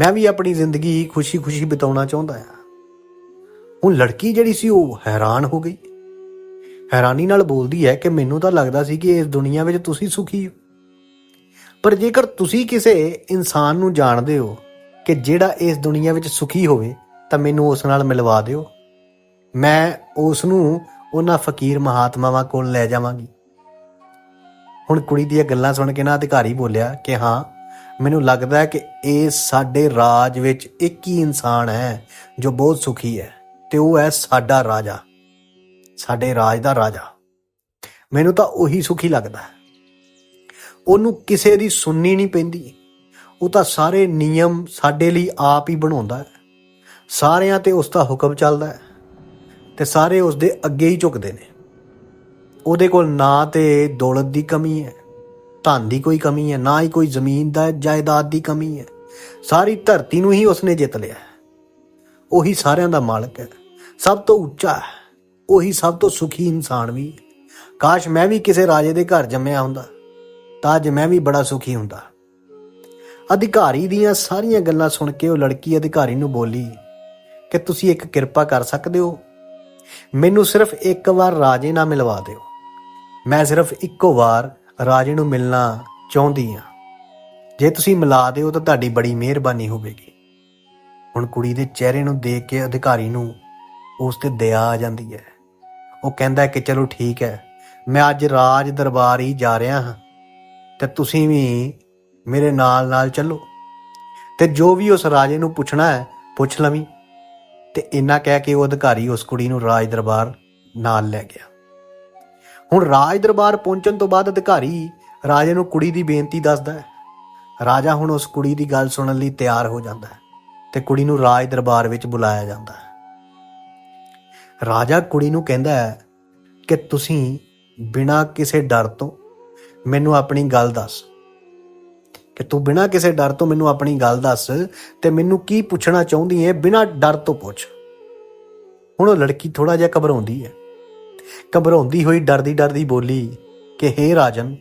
ਮੈਂ ਵੀ ਆਪਣੀ ਜ਼ਿੰਦਗੀ ਖੁਸ਼ੀ-ਖੁਸ਼ੀ ਬਿਤਾਉਣਾ ਚਾਹੁੰਦਾ ਹਾਂ। ਹੁਣ ਲੜਕੀ ਜਿਹੜੀ ਸੀ, ਉਹ ਹੈਰਾਨ ਹੋ ਗਈ। ਹੈਰਾਨੀ ਨਾਲ ਬੋਲਦੀ ਹੈ ਕਿ ਮੈਨੂੰ ਤਾਂ ਲੱਗਦਾ ਸੀ ਕਿ ਇਸ ਦੁਨੀਆ ਵਿੱਚ ਤੁਸੀਂ ਸੁਖੀ ਹੋ। ਪਰ ਜੇਕਰ ਤੁਸੀਂ ਕਿਸੇ ਇਨਸਾਨ ਨੂੰ ਜਾਣਦੇ ਹੋ ਕਿ ਜਿਹੜਾ ਇਸ ਦੁਨੀਆ ਵਿੱਚ ਸੁਖੀ ਹੋਵੇ, ਤਾਂ ਮੈਨੂੰ ਉਸ ਨਾਲ ਮਿਲਵਾ ਦਿਓ। ਮੈਂ ਉਸ ਨੂੰ ਉਹਨਾਂ ਫਕੀਰ ਮਹਾਤਮਾਵਾਂ ਕੋਲ ਲੈ ਜਾਵਾਂਗੀ। ਹੁਣ ਕੁੜੀ ਦੀਆਂ ਗੱਲਾਂ ਸੁਣ ਕੇ ਨਾ ਅਧਿਕਾਰੀ ਬੋਲਿਆ ਕਿ ਹਾਂ ਮੈਨੂੰ ਲੱਗਦਾ ਹੈ ਕਿ ਇਹ ਸਾਡੇ ਰਾਜ ਵਿੱਚ ਇੱਕ ਹੀ ਇਨਸਾਨ ਹੈ ਜੋ ਬਹੁਤ ਸੁਖੀ ਹੈ ਤੇ ਉਹ ਹੈ ਸਾਡਾ ਰਾਜਾ। ਸਾਡੇ ਰਾਜ ਦਾ ਰਾਜਾ। ਮੈਨੂੰ ਤਾਂ ਉਹੀ ਸੁਖੀ ਲੱਗਦਾ ਹੈ। ਉਹਨੂੰ ਕਿਸੇ ਦੀ ਸੁਣਨੀ ਨਹੀਂ ਪੈਂਦੀ। ਉਹ ਤਾਂ ਸਾਰੇ ਨਿਯਮ ਸਾਡੇ ਲਈ ਆਪ ਹੀ ਬਣਾਉਂਦਾ ਹੈ। ਸਾਰਿਆਂ ਤੇ ਉਸ ਦਾ ਹੁਕਮ ਚੱਲਦਾ ਹੈ ਤੇ ਸਾਰੇ ਉਸ ਦੇ ਅੱਗੇ ਹੀ ਝੁਕਦੇ ਨੇ। ਉਹਦੇ ਕੋਲ ਨਾ ਤੇ ਦੌਲਤ ਦੀ ਕਮੀ ਹੈ। ਧਨ ਦੀ ਕੋਈ ਕਮੀ ਹੈ, ਨਾ ਹੀ ਕੋਈ ਜ਼ਮੀਨ ਦਾ ਜਾਇਦਾਦ ਦੀ ਕਮੀ ਹੈ। ਸਾਰੀ ਧਰਤੀ ਨੂੰ ਹੀ ਉਸਨੇ ਜਿੱਤ ਲਿਆ ਉਹੀ ਸਾਰਿਆਂ ਦਾ ਮਾਲਕ ਹੈ। ਸਭ ਤੋਂ ਉੱਚਾ ਹੈ। ਉਹੀ ਸਭ ਤੋਂ ਸੁਖੀ ਇਨਸਾਨ ਵੀ ਕਾਸ਼ ਮੈਂ ਵੀ ਕਿਸੇ ਰਾਜੇ ਦੇ ਘਰ ਜੰਮਿਆ ਹੁੰਦਾ ਤਾਂ ਅੱਜ ਮੈਂ ਵੀ ਬੜਾ ਸੁਖੀ ਹੁੰਦਾ। ਅਧਿਕਾਰੀ ਦੀਆਂ ਸਾਰੀਆਂ ਗੱਲਾਂ ਸੁਣ ਕੇ ਉਹ ਲੜਕੀ ਅਧਿਕਾਰੀ ਨੂੰ ਬੋਲੀ, ਕਿ ਤੁਸੀਂ ਇੱਕ ਕਿਰਪਾ ਕਰ ਸਕਦੇ ਹੋ? ਮੈਨੂੰ ਸਿਰਫ ਇੱਕ ਵਾਰ ਰਾਜੇ ਨਾਲ ਮਿਲਵਾ ਦਿਓ। ਮੈਂ ਸਿਰਫ ਇੱਕੋ ਵਾਰ ਰਾਜੇ ਨੂੰ ਮਿਲਣਾ ਚਾਹੁੰਦੀ ਹਾਂ। ਜੇ ਤੁਸੀਂ ਮਿਲਾ ਦਿਓ ਤਾਂ ਤੁਹਾਡੀ ਬੜੀ ਮਿਹਰਬਾਨੀ ਹੋਵੇਗੀ। ਹੁਣ ਕੁੜੀ ਦੇ ਚਿਹਰੇ ਨੂੰ ਦੇਖ ਕੇ ਅਧਿਕਾਰੀ ਨੂੰ ਉਸ ਤੇ ਦਇਆ ਆ ਜਾਂਦੀ ਹੈ। ਉਹ ਕਹਿੰਦਾ ਕਿ ਚਲੋ ਠੀਕ ਹੈ, ਮੈਂ ਅੱਜ ਰਾਜ ਦਰਬਾਰ ਹੀ ਜਾ ਰਿਹਾ ਹਾਂ। ਤੇ ਤੁਸੀਂ ਵੀ ਮੇਰੇ ਨਾਲ ਨਾਲ ਚੱਲੋ। ਤੇ ਜੋ ਵੀ ਉਸ ਰਾਜੇ ਨੂੰ ਪੁੱਛਣਾ ਹੈ, ਪੁੱਛ ਲਵੀ। ਤੇ ਇੰਨਾ ਕਹਿ ਕੇ ਉਹ ਅਧਿਕਾਰੀ ਉਸ ਕੁੜੀ ਨੂੰ ਰਾਜ ਦਰਬਾਰ ਨਾਲ ਲੈ ਗਿਆ। ਹੁਣ ਰਾਜ ਦਰਬਾਰ ਪਹੁੰਚਣ ਤੋਂ ਬਾਅਦ ਅਧਿਕਾਰੀ ਰਾਜੇ ਨੂੰ ਕੁੜੀ ਦੀ ਬੇਨਤੀ ਦੱਸਦਾ ਹੈ। ਰਾਜਾ ਹੁਣ ਉਸ ਕੁੜੀ ਦੀ ਗੱਲ ਸੁਣਨ ਲਈ ਤਿਆਰ ਹੋ ਜਾਂਦਾ ਹੈ ਤੇ ਕੁੜੀ ਨੂੰ ਰਾਜ ਦਰਬਾਰ ਵਿੱਚ ਬੁਲਾਇਆ ਜਾਂਦਾ ਹੈ। ਰਾਜਾ ਕੁੜੀ ਨੂੰ ਕਹਿੰਦਾ ਹੈ ਕਿ ਤੁਸੀਂ ਬਿਨਾਂ ਕਿਸੇ ਡਰ ਤੋਂ ਮੈਨੂੰ ਆਪਣੀ ਗੱਲ ਦੱਸ। ਕਿ ਤੂੰ ਬਿਨਾਂ ਕਿਸੇ ਡਰ ਤੋਂ ਮੈਨੂੰ ਆਪਣੀ ਗੱਲ ਦੱਸ ਤੇ ਮੈਨੂੰ ਕੀ ਪੁੱਛਣਾ ਚਾਹੁੰਦੀ ਹੈ? ਬਿਨਾਂ ਡਰ ਤੋਂ ਪੁੱਛ। ਹੁਣ ਉਹ ਲੜਕੀ ਥੋੜਾ ਜਿਹਾ ਘਬਰਾਉਂਦੀ ਹੈ। ਘਬਰਾਉਂਦੀ ਹੋਈ ਡਰਦੀ ਡਰਦੀ ਬੋਲੀ ਕਿ ਹੇ ਰਾਜਨ,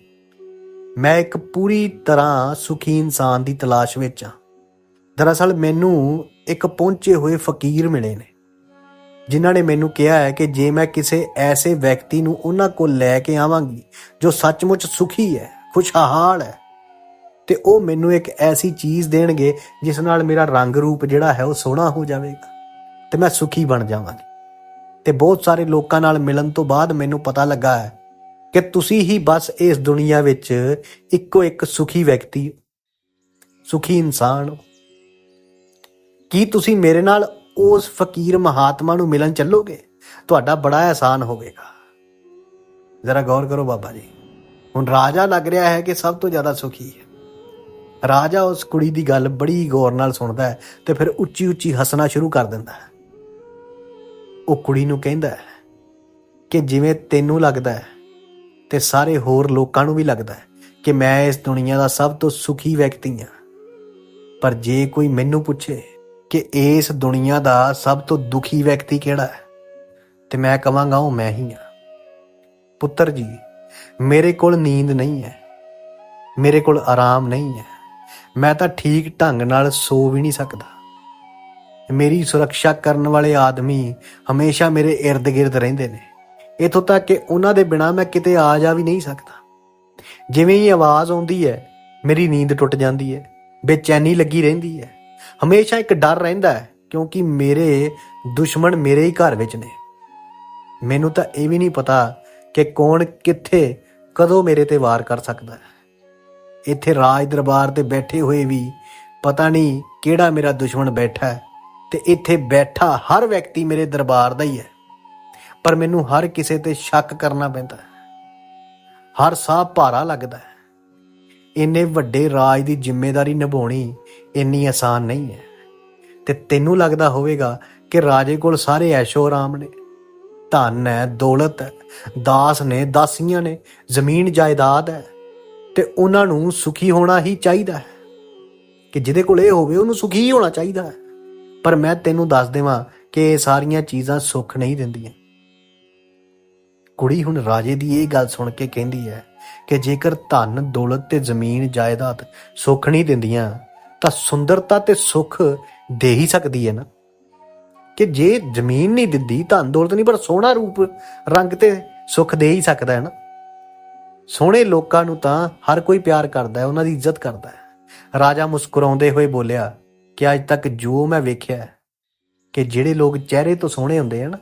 ਮੈਂ ਇੱਕ ਪੂਰੀ ਤਰ੍ਹਾਂ ਸੁਖੀ ਇਨਸਾਨ ਦੀ ਤਲਾਸ਼ ਵਿੱਚ ਹਾਂ। ਦਰਅਸਲ ਮੈਨੂੰ ਇੱਕ ਪਹੁੰਚੇ ਹੋਏ ਫਕੀਰ ਮਿਲੇ ਨੇ, ਜਿਨ੍ਹਾਂ ਨੇ ਮੈਨੂੰ ਕਿਹਾ ਹੈ ਕਿ ਜੇ ਮੈਂ ਕਿਸੇ ਐਸੇ ਵਿਅਕਤੀ ਨੂੰ ਉਹਨਾਂ ਕੋਲ ਲੈ ਕੇ ਆਵਾਂਗੀ ਜੋ ਸੱਚਮੁੱਚ ਸੁਖੀ ਹੈ, ਖੁਸ਼ਹਾਲ ਹੈ, ਤੇ ਉਹ ਮੈਨੂੰ ਇੱਕ ਐਸੀ ਚੀਜ਼ ਦੇਣਗੇ ਜਿਸ ਨਾਲ ਮੇਰਾ ਰੰਗ ਰੂਪ ਜਿਹੜਾ ਹੈ ਉਹ ਸੋਹਣਾ ਹੋ ਜਾਵੇਗਾ ਤੇ ਮੈਂ ਸੁਖੀ ਬਣ ਜਾਵਾਂਗੀ। ਤੇ ਬਹੁਤ ਸਾਰੇ ਲੋਕਾਂ ਨਾਲ ਮਿਲਣ ਤੋਂ ਬਾਅਦ ਮੈਨੂੰ ਪਤਾ ਲੱਗਾ ਹੈ ਕਿ ਤੁਸੀਂ ਹੀ ਬਸ ਇਸ ਦੁਨੀਆ ਵਿੱਚ ਇੱਕੋ ਇੱਕ ਸੁਖੀ ਵਿਅਕਤੀ ਹੋ। ਸੁਖੀ ਇਨਸਾਨ ਹੋ। ਕੀ ਤੁਸੀਂ ਮੇਰੇ ਨਾਲ ਉਸ ਫਕੀਰ ਮਹਾਤਮਾ ਨੂੰ ਮਿਲਣ ਚੱਲੋਗੇ? ਤੁਹਾਡਾ ਬੜਾ ਆਸਾਨ ਹੋਵੇਗਾ। ਜ਼ਰਾ ਗੌਰ ਕਰੋ ਬਾਬਾ ਜੀ। ਹੁਣ ਰਾਜਾ ਲੱਗ ਰਿਹਾ ਹੈ ਕਿ ਸਭ ਤੋਂ ਜ਼ਿਆਦਾ ਸੁਖੀ ਹੈ। ਰਾਜਾ ਉਸ ਕੁੜੀ ਦੀ ਗੱਲ ਬੜੀ ਗੌਰ ਨਾਲ ਸੁਣਦਾ ਹੈ ਤੇ ਫਿਰ ਉੱਚੀ ਉੱਚੀ ਹੱਸਣਾ ਸ਼ੁਰੂ ਕਰ ਦਿੰਦਾ ਹੈ। ਉਹ ਕੁੜੀ ਨੂੰ ਕਹਿੰਦਾ ਹੈ ਕਿ ਜਿਵੇਂ ਤੈਨੂੰ ਲੱਗਦਾ ਹੈ ਤੇ ਸਾਰੇ ਹੋਰ ਲੋਕਾਂ ਨੂੰ ਵੀ ਲੱਗਦਾ ਹੈ ਕਿ ਮੈਂ ਇਸ ਦੁਨੀਆ ਦਾ ਸਭ ਤੋਂ ਸੁਖੀ ਵਿਅਕਤੀ ਹਾਂ। ਪਰ ਜੇ ਕੋਈ ਮੈਨੂੰ ਪੁੱਛੇ ਕਿ ਇਸ ਦੁਨੀਆ ਦਾ ਸਭ ਤੋਂ ਦੁਖੀ ਵਿਅਕਤੀ ਕਿਹੜਾ ਹੈ, ਤੇ ਮੈਂ ਕਵਾਂਗਾ ਉਹ ਮੈਂ ਹੀ ਹਾਂ। ਪੁੱਤਰ ਜੀ, ਮੇਰੇ ਕੋਲ ਨੀਂਦ ਨਹੀਂ ਹੈ, ਮੇਰੇ ਕੋਲ ਆਰਾਮ ਨਹੀਂ ਹੈ। ਮੈਂ ਤਾਂ ਠੀਕ ਢੰਗ ਨਾਲ ਸੋ ਵੀ ਨਹੀਂ ਸਕਦਾ। ਮੇਰੀ ਸੁਰੱਖਿਆ ਕਰਨ ਵਾਲੇ ਆਦਮੀ ਹਮੇਸ਼ਾ ਮੇਰੇ ird-gird ਰਹਿੰਦੇ ਨੇ। ਇਥੋਂ ਤੱਕ ਕਿ ਉਹਨਾਂ ਦੇ ਬਿਨਾ ਮੈਂ ਕਿਤੇ ਆ ਜਾ ਵੀ ਨਹੀਂ ਸਕਦਾ। ਜਿਵੇਂ ਹੀ ਆਵਾਜ਼ ਆਉਂਦੀ ਹੈ, ਮੇਰੀ ਨੀਂਦ ਟੁੱਟ ਜਾਂਦੀ ਹੈ, ਬੇਚੈਨੀ ਲੱਗੀ ਰਹਿੰਦੀ ਹੈ। ਹਮੇਸ਼ਾ ਇੱਕ ਡਰ ਰਹਿੰਦਾ ਹੈ, ਕਿਉਂਕਿ ਮੇਰੇ ਦੁਸ਼ਮਣ ਮੇਰੇ ਹੀ ਘਰ ਵਿੱਚ ਨੇ। ਮੈਨੂੰ ਤਾਂ ਇਹ ਵੀ ਨਹੀਂ ਪਤਾ ਕਿ ਕੌਣ ਕਿੱਥੇ, ਕਦੋਂ ਮੇਰੇ ਤੇ ਵਾਰ ਕਰ ਸਕਦਾ ਹੈ। ਇੱਥੇ ਰਾਜ ਦਰਬਾਰ ਤੇ ਬੈਠੇ ਹੋਏ ਵੀ ਪਤਾ ਨਹੀਂ ਕਿਹੜਾ ਮੇਰਾ ਦੁਸ਼ਮਣ ਬੈਠਾ ਹੈ। ਤੇ ਇੱਥੇ ਬੈਠਾ ਹਰ ਵਿਅਕਤੀ ਮੇਰੇ ਦਰਬਾਰ ਦਾ ਹੀ ਹੈ। ਪਰ ਮੈਨੂੰ ਹਰ ਕਿਸੇ ਤੇ ਸ਼ੱਕ ਕਰਨਾ ਪੈਂਦਾ ਹੈ। ਹਰ ਸਾਹ ਭਾਰਾ ਲੱਗਦਾ ਹੈ। ਇੰਨੇ ਵੱਡੇ ਰਾਜ ਦੀ ਜ਼ਿੰਮੇਵਾਰੀ ਨਿਭਾਉਣੀ ਇੰਨੀ ਆਸਾਨ ਨਹੀਂ ਹੈ। ਤੇ ਤੈਨੂੰ ਲੱਗਦਾ ਹੋਵੇਗਾ ਕਿ ਰਾਜੇ ਕੋਲ ਸਾਰੇ ਐਸ਼ੋ ਆਰਾਮ ਨੇ। ਧਨ ਹੈ, ਦੌਲਤ ਹੈ, ਦਾਸ ਨੇ, ਦਾਸੀਆਂ ਨੇ, ਜ਼ਮੀਨ ਜਾਇਦਾਦ ਹੈ। ਤੇ ਉਹਨਾਂ ਨੂੰ ਸੁਖੀ ਹੋਣਾ ਹੀ ਚਾਹੀਦਾ ਹੈ। ਕਿ ਜਿਹਦੇ ਕੋਲ ਇਹ ਹੋਵੇ ਉਹਨੂੰ ਸੁਖੀ ਹੋਣਾ ਚਾਹੀਦਾ ਹੈ। ਪਰ ਮੈਂ ਤੈਨੂੰ ਦੱਸ ਦੇਵਾਂ ਕਿ ਇਹ ਸਾਰੀਆਂ ਚੀਜ਼ਾਂ ਸੁੱਖ ਨਹੀਂ ਦਿੰਦੀਆਂ। ਕੁੜੀ ਹੁਣ ਰਾਜੇ ਦੀ ਇਹ ਗੱਲ ਸੁਣ ਕੇ ਕਹਿੰਦੀ ਹੈ ਕਿ ਜੇਕਰ ਧਨ, ਦੌਲਤ ਤੇ ਜ਼ਮੀਨ ਜਾਇਦਾਦ ਸੁੱਖ ਨਹੀਂ ਦਿੰਦੀਆਂ, ਤਾਂ ਸੁੰਦਰਤਾ ਤੇ ਸੁੱਖ ਦੇ ਹੀ ਸਕਦੀ ਹੈ ਨਾ। ਕਿ ਜੇ ਜ਼ਮੀਨ ਨਹੀਂ ਦਿੰਦੀ, ਧਨ, ਦੌਲਤ ਨਹੀਂ, ਪਰ ਸੋਹਣਾ ਰੂਪ, ਰੰਗ ਤੇ ਸੁੱਖ ਦੇ ਹੀ ਸਕਦਾ ਹੈ ਨਾ। ਸੋਹਣੇ ਲੋਕਾਂ ਨੂੰ ਤਾਂ ਹਰ ਕੋਈ ਪਿਆਰ ਕਰਦਾ ਹੈ, ਉਹਨਾਂ ਦੀ ਇੱਜ਼ਤ ਕਰਦਾ ਹੈ। ਰਾਜਾ ਮੁਸਕਰਾਉਂਦੇ ਹੋਏ ਬੋਲਿਆ ਕਿ ਅੱਜ ਤੱਕ ਜੋ ਮੈਂ ਵੇਖਿਆ ਕਿ ਜਿਹੜੇ ਲੋਕ ਚਿਹਰੇ ਤੋਂ ਸੋਹਣੇ ਹੁੰਦੇ ਹਨ,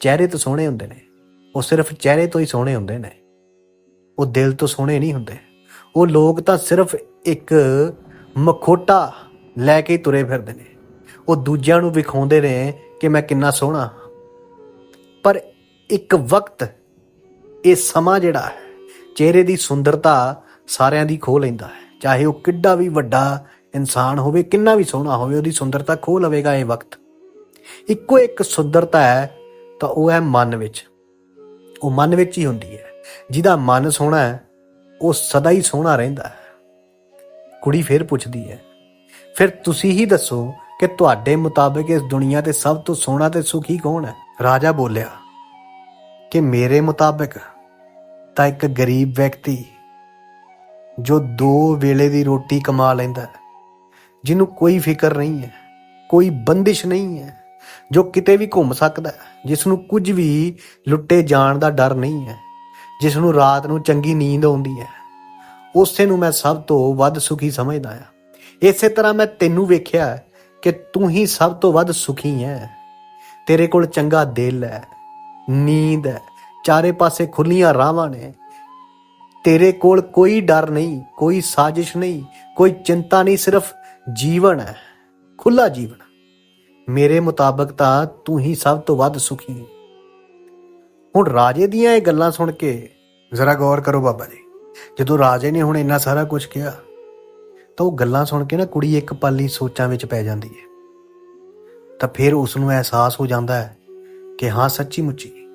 ਚਿਹਰੇ ਤੋਂ ਸੋਹਣੇ ਹੁੰਦੇ ਨੇ, ਉਹ ਸਿਰਫ ਚਿਹਰੇ ਤੋਂ ਹੀ ਸੋਹਣੇ ਹੁੰਦੇ ਨੇ। ਉਹ ਦਿਲ ਤੋਂ ਸੋਹਣੇ ਨਹੀਂ ਹੁੰਦੇ। ਉਹ ਲੋਕ ਤਾਂ ਸਿਰਫ ਇੱਕ ਮਖੋਟਾ ਲੈ ਕੇ ਤੁਰੇ ਫਿਰਦੇ ਨੇ। ਉਹ ਦੂਜਿਆਂ ਨੂੰ ਵਿਖਾਉਂਦੇ ਨੇ ਕਿ ਮੈਂ ਕਿੰਨਾ ਸੋਹਣਾ ਪਰ ਇੱਕ ਵਕਤ ਇਹ ਸਮਾਂ ਜਿਹੜਾ ਹੈ, ਚਿਹਰੇ ਦੀ ਸੁੰਦਰਤਾ ਸਾਰਿਆਂ ਦੀ ਖੋ ਲੈਂਦਾ ਹੈ। ਚਾਹੇ ਉਹ ਕਿੱਡਾ ਵੀ ਵੱਡਾ ਇਨਸਾਨ ਹੋਵੇ, ਕਿੰਨਾ ਵੀ ਸੋਹਣਾ ਹੋਵੇ, ਉਹਦੀ ਸੁੰਦਰਤਾ ਖੋ ਲਵੇਗਾ ਇਹ ਵਕਤ। ਇੱਕੋ ਇੱਕ ਸੁੰਦਰਤਾ ਹੈ, ਤਾਂ ਉਹ ਹੈ ਮਨ ਵਿੱਚ। ਉਹ ਮਨ ਵਿੱਚ ਹੀ ਹੁੰਦੀ ਹੈ। ਜਿਹਦਾ ਮਨ ਸੋਹਣਾ ਹੈ, ਉਹ ਸਦਾ ਹੀ ਸੋਹਣਾ ਰਹਿੰਦਾ ਹੈ। ਕੁੜੀ ਫਿਰ ਪੁੱਛਦੀ ਹੈ, ਫਿਰ ਤੁਸੀਂ ਹੀ ਦੱਸੋ ਕਿ ਤੁਹਾਡੇ ਮੁਤਾਬਕ ਇਸ ਦੁਨੀਆ ਤੇ ਸਭ ਤੋਂ ਸੋਹਣਾ ਤੇ ਸੁਖੀ ਕੌਣ ਹੈ? ਰਾਜਾ ਬੋਲਿਆ, ਕਿ ਮੇਰੇ ਮੁਤਾਬਕ ਤਾਂ ਇੱਕ ਗਰੀਬ ਵਿਅਕਤੀ ਜੋ ਦੋ ਵੇਲੇ ਦੀ ਰੋਟੀ ਕਮਾ ਲੈਂਦਾ ਹੈ। ਜਿਹਨੂੰ ਕੋਈ ਫਿਕਰ ਨਹੀਂ ਹੈ, ਕੋਈ ਬੰਦਿਸ਼ ਨਹੀਂ ਹੈ, ਜੋ ਕਿਤੇ ਵੀ ਘੁੰਮ ਸਕਦਾ ਹੈ ਜਿਸ ਨੂੰ ਕੁਝ ਵੀ ਲੁੱਟੇ ਜਾਣ ਦਾ ਡਰ ਨਹੀਂ ਹੈ ਜਿਸ ਨੂੰ ਰਾਤ ਨੂੰ ਚੰਗੀ ਨੀਂਦ ਆਉਂਦੀ ਹੈ, ਉਸੇ ਨੂੰ ਮੈਂ ਸਭ ਤੋਂ ਵੱਧ ਸੁਖੀ ਸਮਝਦਾ ਆ ਇਸੇ ਤਰ੍ਹਾਂ ਮੈਂ ਤੈਨੂੰ ਵੇਖਿਆ ਕਿ ਤੂੰ ਹੀ ਸਭ ਤੋਂ ਵੱਧ ਸੁਖੀ ਹੈ। ਤੇਰੇ ਕੋਲ ਚੰਗਾ ਦਿਲ ਹੈ, ਨੀਂਦ ਹੈ, ਚਾਰੇ ਪਾਸੇ ਖੁੱਲੀਆਂ ਰਾਹਾਂ ਨੇ। ਤੇਰੇ ਕੋਲ ਕੋਈ ਡਰ ਨਹੀਂ, ਕੋਈ ਸਾਜ਼ਿਸ਼ ਨਹੀਂ, ਕੋਈ ਚਿੰਤਾ ਨਹੀਂ, ਸਿਰਫ ਜੀਵਨ ਹੈ ਖੁੱਲਾ ਜੀਵਨ ਮੇਰੇ ਮੁਤਾਬਕ ਤਾਂ ਤੂੰ ਹੀ ਸਭ ਤੋਂ ਵੱਧ ਸੁਖੀ ਹੈ। ਹੁਣ ਰਾਜੇ ਦੀਆਂ ਇਹ ਗੱਲਾਂ ਸੁਣ ਕੇ ਜ਼ਰਾ ਗੌਰ ਕਰੋ ਬਾਬਾ ਜੀ, ਜਦੋਂ ਰਾਜੇ ਨੇ ਹੁਣ ਇੰਨਾ ਸਾਰਾ ਕੁਝ ਕਿਹਾ, ਤਾਂ ਉਹ ਗੱਲਾਂ ਸੁਣ ਕੇ ਨਾ ਕੁੜੀ ਇੱਕ ਪਲ ਲਈ ਸੋਚਾਂ ਵਿੱਚ ਪੈ ਜਾਂਦੀ ਹੈ। ਤਾਂ ਫਿਰ ਉਸ ਨੂੰ ਅਹਿਸਾਸ ਹੋ ਜਾਂਦਾ ਹੈ ਕਿ ਹਾਂ ਸੱਚੀ ਮੁੱਚੀ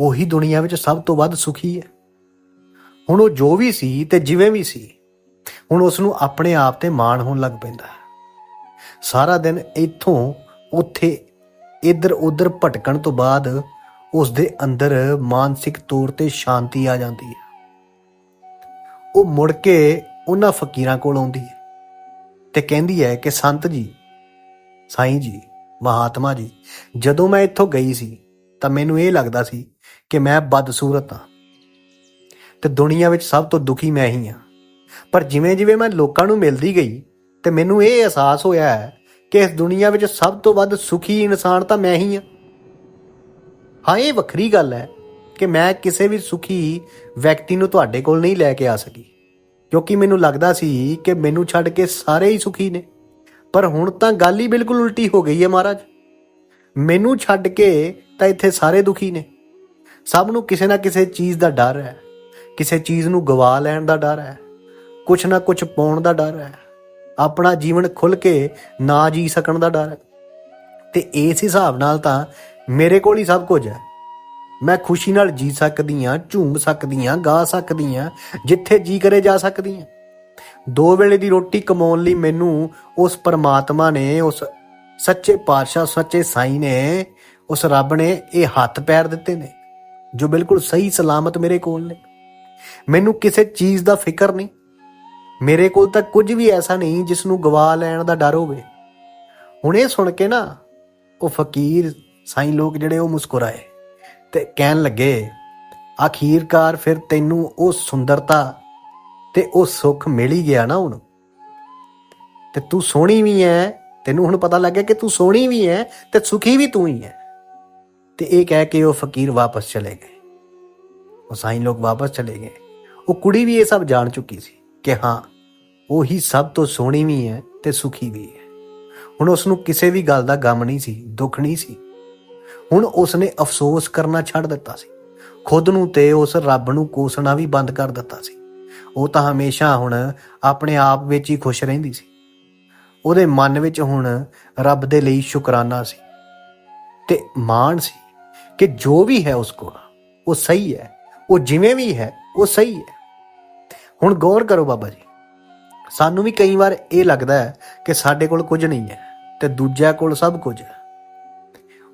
ਉਹੀ ਦੁਨੀਆ ਵਿੱਚ ਸਭ ਤੋਂ ਵੱਧ ਸੁਖੀ ਹੈ। ਹੁਣ ਉਹ ਜੋ ਵੀ ਸੀ ਤੇ ਜਿਵੇਂ ਵੀ ਸੀ ਹੁਣ ਉਸ ਨੂੰ ਆਪਣੇ ਆਪ ਤੇ ਮਾਣ ਹੋਣ ਲੱਗ ਪੈਂਦਾ ਸਾਰਾ ਦਿਨ ਇੱਥੋਂ ਉੱਥੇ ਇੱਧਰ ਉੱਧਰ ਭਟਕਣ ਤੋਂ ਬਾਅਦ ਉਸ ਦੇ ਅੰਦਰ ਮਾਨਸਿਕ ਤੌਰ ਤੇ ਸ਼ਾਂਤੀ ਆ ਜਾਂਦੀ ਹੈ। ਉਹ ਮੁੜ ਕੇ ਉਹਨਾਂ ਫਕੀਰਾਂ ਕੋਲ ਆਉਂਦੀ ਹੈ ਤੇ ਕਹਿੰਦੀ ਹੈ ਕਿ, ਸੰਤ ਜੀ, ਸਾਈਂ ਜੀ, ਮਹਾਤਮਾ ਜੀ, ਜਦੋਂ ਮੈਂ ਇੱਥੋਂ ਗਈ ਸੀ ਤਾਂ ਮੈਨੂੰ ਇਹ ਲੱਗਦਾ ਸੀ ਕਿ ਮੈਂ ਬਦਸੂਰਤ ਹਾਂ ਤੇ ਦੁਨੀਆ ਵਿੱਚ ਸਭ ਤੋਂ ਦੁਖੀ ਮੈਂ ਹੀ ਹਾਂ। ਪਰ ਜਿਵੇਂ ਜਿਵੇਂ ਮੈਂ ਲੋਕਾਂ ਨੂੰ ਮਿਲਦੀ ਗਈ ਤੇ ਮੈਨੂੰ ਇਹ ਅਹਿਸਾਸ ਹੋਇਆ ਹੈ ਕਿ ਇਸ ਦੁਨੀਆ ਵਿੱਚ ਸਭ ਤੋਂ ਵੱਧ ਸੁਖੀ ਇਨਸਾਨ ਤਾਂ ਮੈਂ ਹੀ ਹਾਂ। ਹਾਂ, ਇਹ ਵੱਖਰੀ ਗੱਲ ਹੈ ਕਿ ਮੈਂ ਕਿਸੇ ਵੀ ਸੁਖੀ ਵਿਅਕਤੀ ਨੂੰ ਤੁਹਾਡੇ ਕੋਲ ਨਹੀਂ ਲੈ ਕੇ ਆ ਸਕੀ, ਕਿਉਂਕਿ ਮੈਨੂੰ ਲੱਗਦਾ ਸੀ ਕਿ ਮੈਨੂੰ ਛੱਡ ਕੇ ਸਾਰੇ ਹੀ ਸੁਖੀ ਨੇ। ਪਰ ਹੁਣ ਤਾਂ ਗੱਲ ਹੀ ਬਿਲਕੁਲ ਉਲਟੀ ਹੋ ਗਈ ਹੈ ਮਹਾਰਾਜ। ਮੈਨੂੰ ਛੱਡ ਕੇ ਤਾਂ ਇੱਥੇ ਸਾਰੇ ਦੁਖੀ ਨੇ। ਸਭ ਨੂੰ ਕਿਸੇ ਨਾ ਕਿਸੇ ਚੀਜ਼ ਦਾ ਡਰ ਹੈ, ਕਿਸੇ ਚੀਜ਼ ਨੂੰ ਗਵਾ ਲੈਣ ਦਾ ਡਰ ਹੈ। ਕੁਛ ਨਾ ਕੁਛ ਪਾਉਣ ਦਾ ਡਰ ਹੈ। ਆਪਣਾ ਜੀਵਨ ਖੁੱਲ ਕੇ ਨਾ ਜੀ ਸਕਣ ਦਾ ਡਰ ਹੈ। ਤੇ ਇਸ ਹਿਸਾਬ ਨਾਲ ਤਾਂ ਮੇਰੇ ਕੋਲ ਹੀ ਸਭ ਕੁਝ ਹੈ। ਮੈਂ ਖੁਸ਼ੀ ਨਾਲ ਜੀ ਸਕਦੀ ਹਾਂ, ਝੂਮ ਸਕਦੀ ਹਾਂ, ਗਾ ਸਕਦੀ ਹਾਂ, ਜਿੱਥੇ ਜੀ ਕਰੇ ਜਾ ਸਕਦੀ ਹਾਂ। ਦੋ ਵੇਲੇ ਦੀ ਰੋਟੀ ਕਮਾਉਣ ਲਈ ਮੈਨੂੰ ਉਸ ਪਰਮਾਤਮਾ ਨੇ, ਉਸ ਸੱਚੇ ਪਾਤਸ਼ਾਹ, ਸੱਚੇ ਸਾਈਂ ਨੇ, ਉਸ ਰੱਬ ਨੇ ਇਹ ਹੱਥ ਪੈਰ ਦਿੱਤੇ ਨੇ, ਜੋ ਬਿਲਕੁਲ ਸਹੀ ਸਲਾਮਤ ਮੇਰੇ ਕੋਲ ਨੇ। ਮੈਨੂੰ ਕਿਸੇ ਚੀਜ਼ ਦਾ ਫਿਕਰ ਨਹੀਂ। ਮੇਰੇ ਕੋਲ ਤਾਂ ਕੁਝ ਵੀ ਐਸਾ ਨਹੀਂ ਜਿਸ ਨੂੰ ਗਵਾ ਲੈਣ ਦਾ ਡਰ ਹੋਵੇ। ਹੁਣ ਇਹ ਸੁਣ ਕੇ ਨਾ, ਉਹ ਫਕੀਰ, ਸਾਈਂ ਲੋਕ ਜਿਹੜੇ ਉਹ ਮੁਸਕਰਾਏ ਤੇ ਕਹਿਣ ਲੱਗੇ, ਆਖੀਰਕਾਰ ਫਿਰ ਤੈਨੂੰ ਉਹ ਸੁੰਦਰਤਾ ਤੇ ਉਹ ਸੁੱਖ ਮਿਲ ਹੀ ਗਿਆ ਨਾ ਹੁਣ। ਤੇ ਤੂੰ ਸੋਹਣੀ ਵੀ ਐ, ਤੈਨੂੰ ਹੁਣ ਪਤਾ ਲੱਗਿਆ ਕਿ ਤੂੰ ਸੋਹਣੀ ਵੀ ਐ ਤੇ ਸੁਖੀ ਵੀ ਤੂੰ ਹੀ ਐ। ਤੇ ਇਹ ਕਹਿ ਕੇ ਉਹ ਫਕੀਰ ਵਾਪਸ ਚਲੇ ਗਏ। ਉਹ ਸਾਈਂ ਲੋਕ ਵਾਪਸ ਚਲੇ ਗਏ। ਉਹ ਕੁੜੀ ਵੀ ਇਹ ਸਭ ਜਾਣ ਚੁੱਕੀ ਸੀ। ਕਿ ਹਾਂ, ਉਹ ਹੀ ਸਭ ਤੋਂ ਸੋਹਣੀ ਵੀ ਹੈ ਤੇ ਸੁਖੀ ਵੀ ਹੈ। ਹੁਣ ਉਸ ਨੂੰ ਕਿਸੇ ਵੀ ਗੱਲ ਦਾ ਗਮ ਨਹੀਂ ਸੀ, ਦੁੱਖ ਨਹੀਂ ਸੀ। ਹੁਣ ਉਸ ਨੇ ਅਫਸੋਸ ਕਰਨਾ ਛੱਡ ਦਿੱਤਾ ਸੀ। ਖੁਦ ਨੂੰ ਤੇ ਉਸ ਰੱਬ ਨੂੰ ਕੋਸਣਾ ਵੀ ਬੰਦ ਕਰ ਦਿੱਤਾ ਸੀ। ਉਹ ਤਾਂ ਹਮੇਸ਼ਾ ਹੁਣ ਆਪਣੇ ਆਪ ਵਿੱਚ ਹੀ ਖੁਸ਼ ਰਹਿੰਦੀ ਸੀ। ਉਹਦੇ ਮਨ ਵਿੱਚ ਹੁਣ ਰੱਬ ਦੇ ਲਈ ਸ਼ੁਕਰਾਨਾ ਸੀ। ਤੇ ਮਾਣ ਸੀ ਕਿ ਜੋ ਵੀ ਹੈ ਉਸ ਕੋਲ, ਉਹ ਸਹੀ ਹੈ, ਉਹ ਜਿਵੇਂ ਵੀ ਹੈ, ਉਹ ਸਹੀ ਹੈ। ਹੁਣ ਗੌਰ ਕਰੋ ਬਾਬਾ ਜੀ। ਸਾਨੂੰ ਵੀ ਕਈ ਵਾਰ ਇਹ ਲੱਗਦਾ ਹੈ ਕਿ ਸਾਡੇ ਕੋਲ ਕੁਝ ਨਹੀਂ ਹੈ ਤੇ ਦੂਜਿਆਂ ਕੋਲ ਸਭ ਕੁਝ ਹੈ।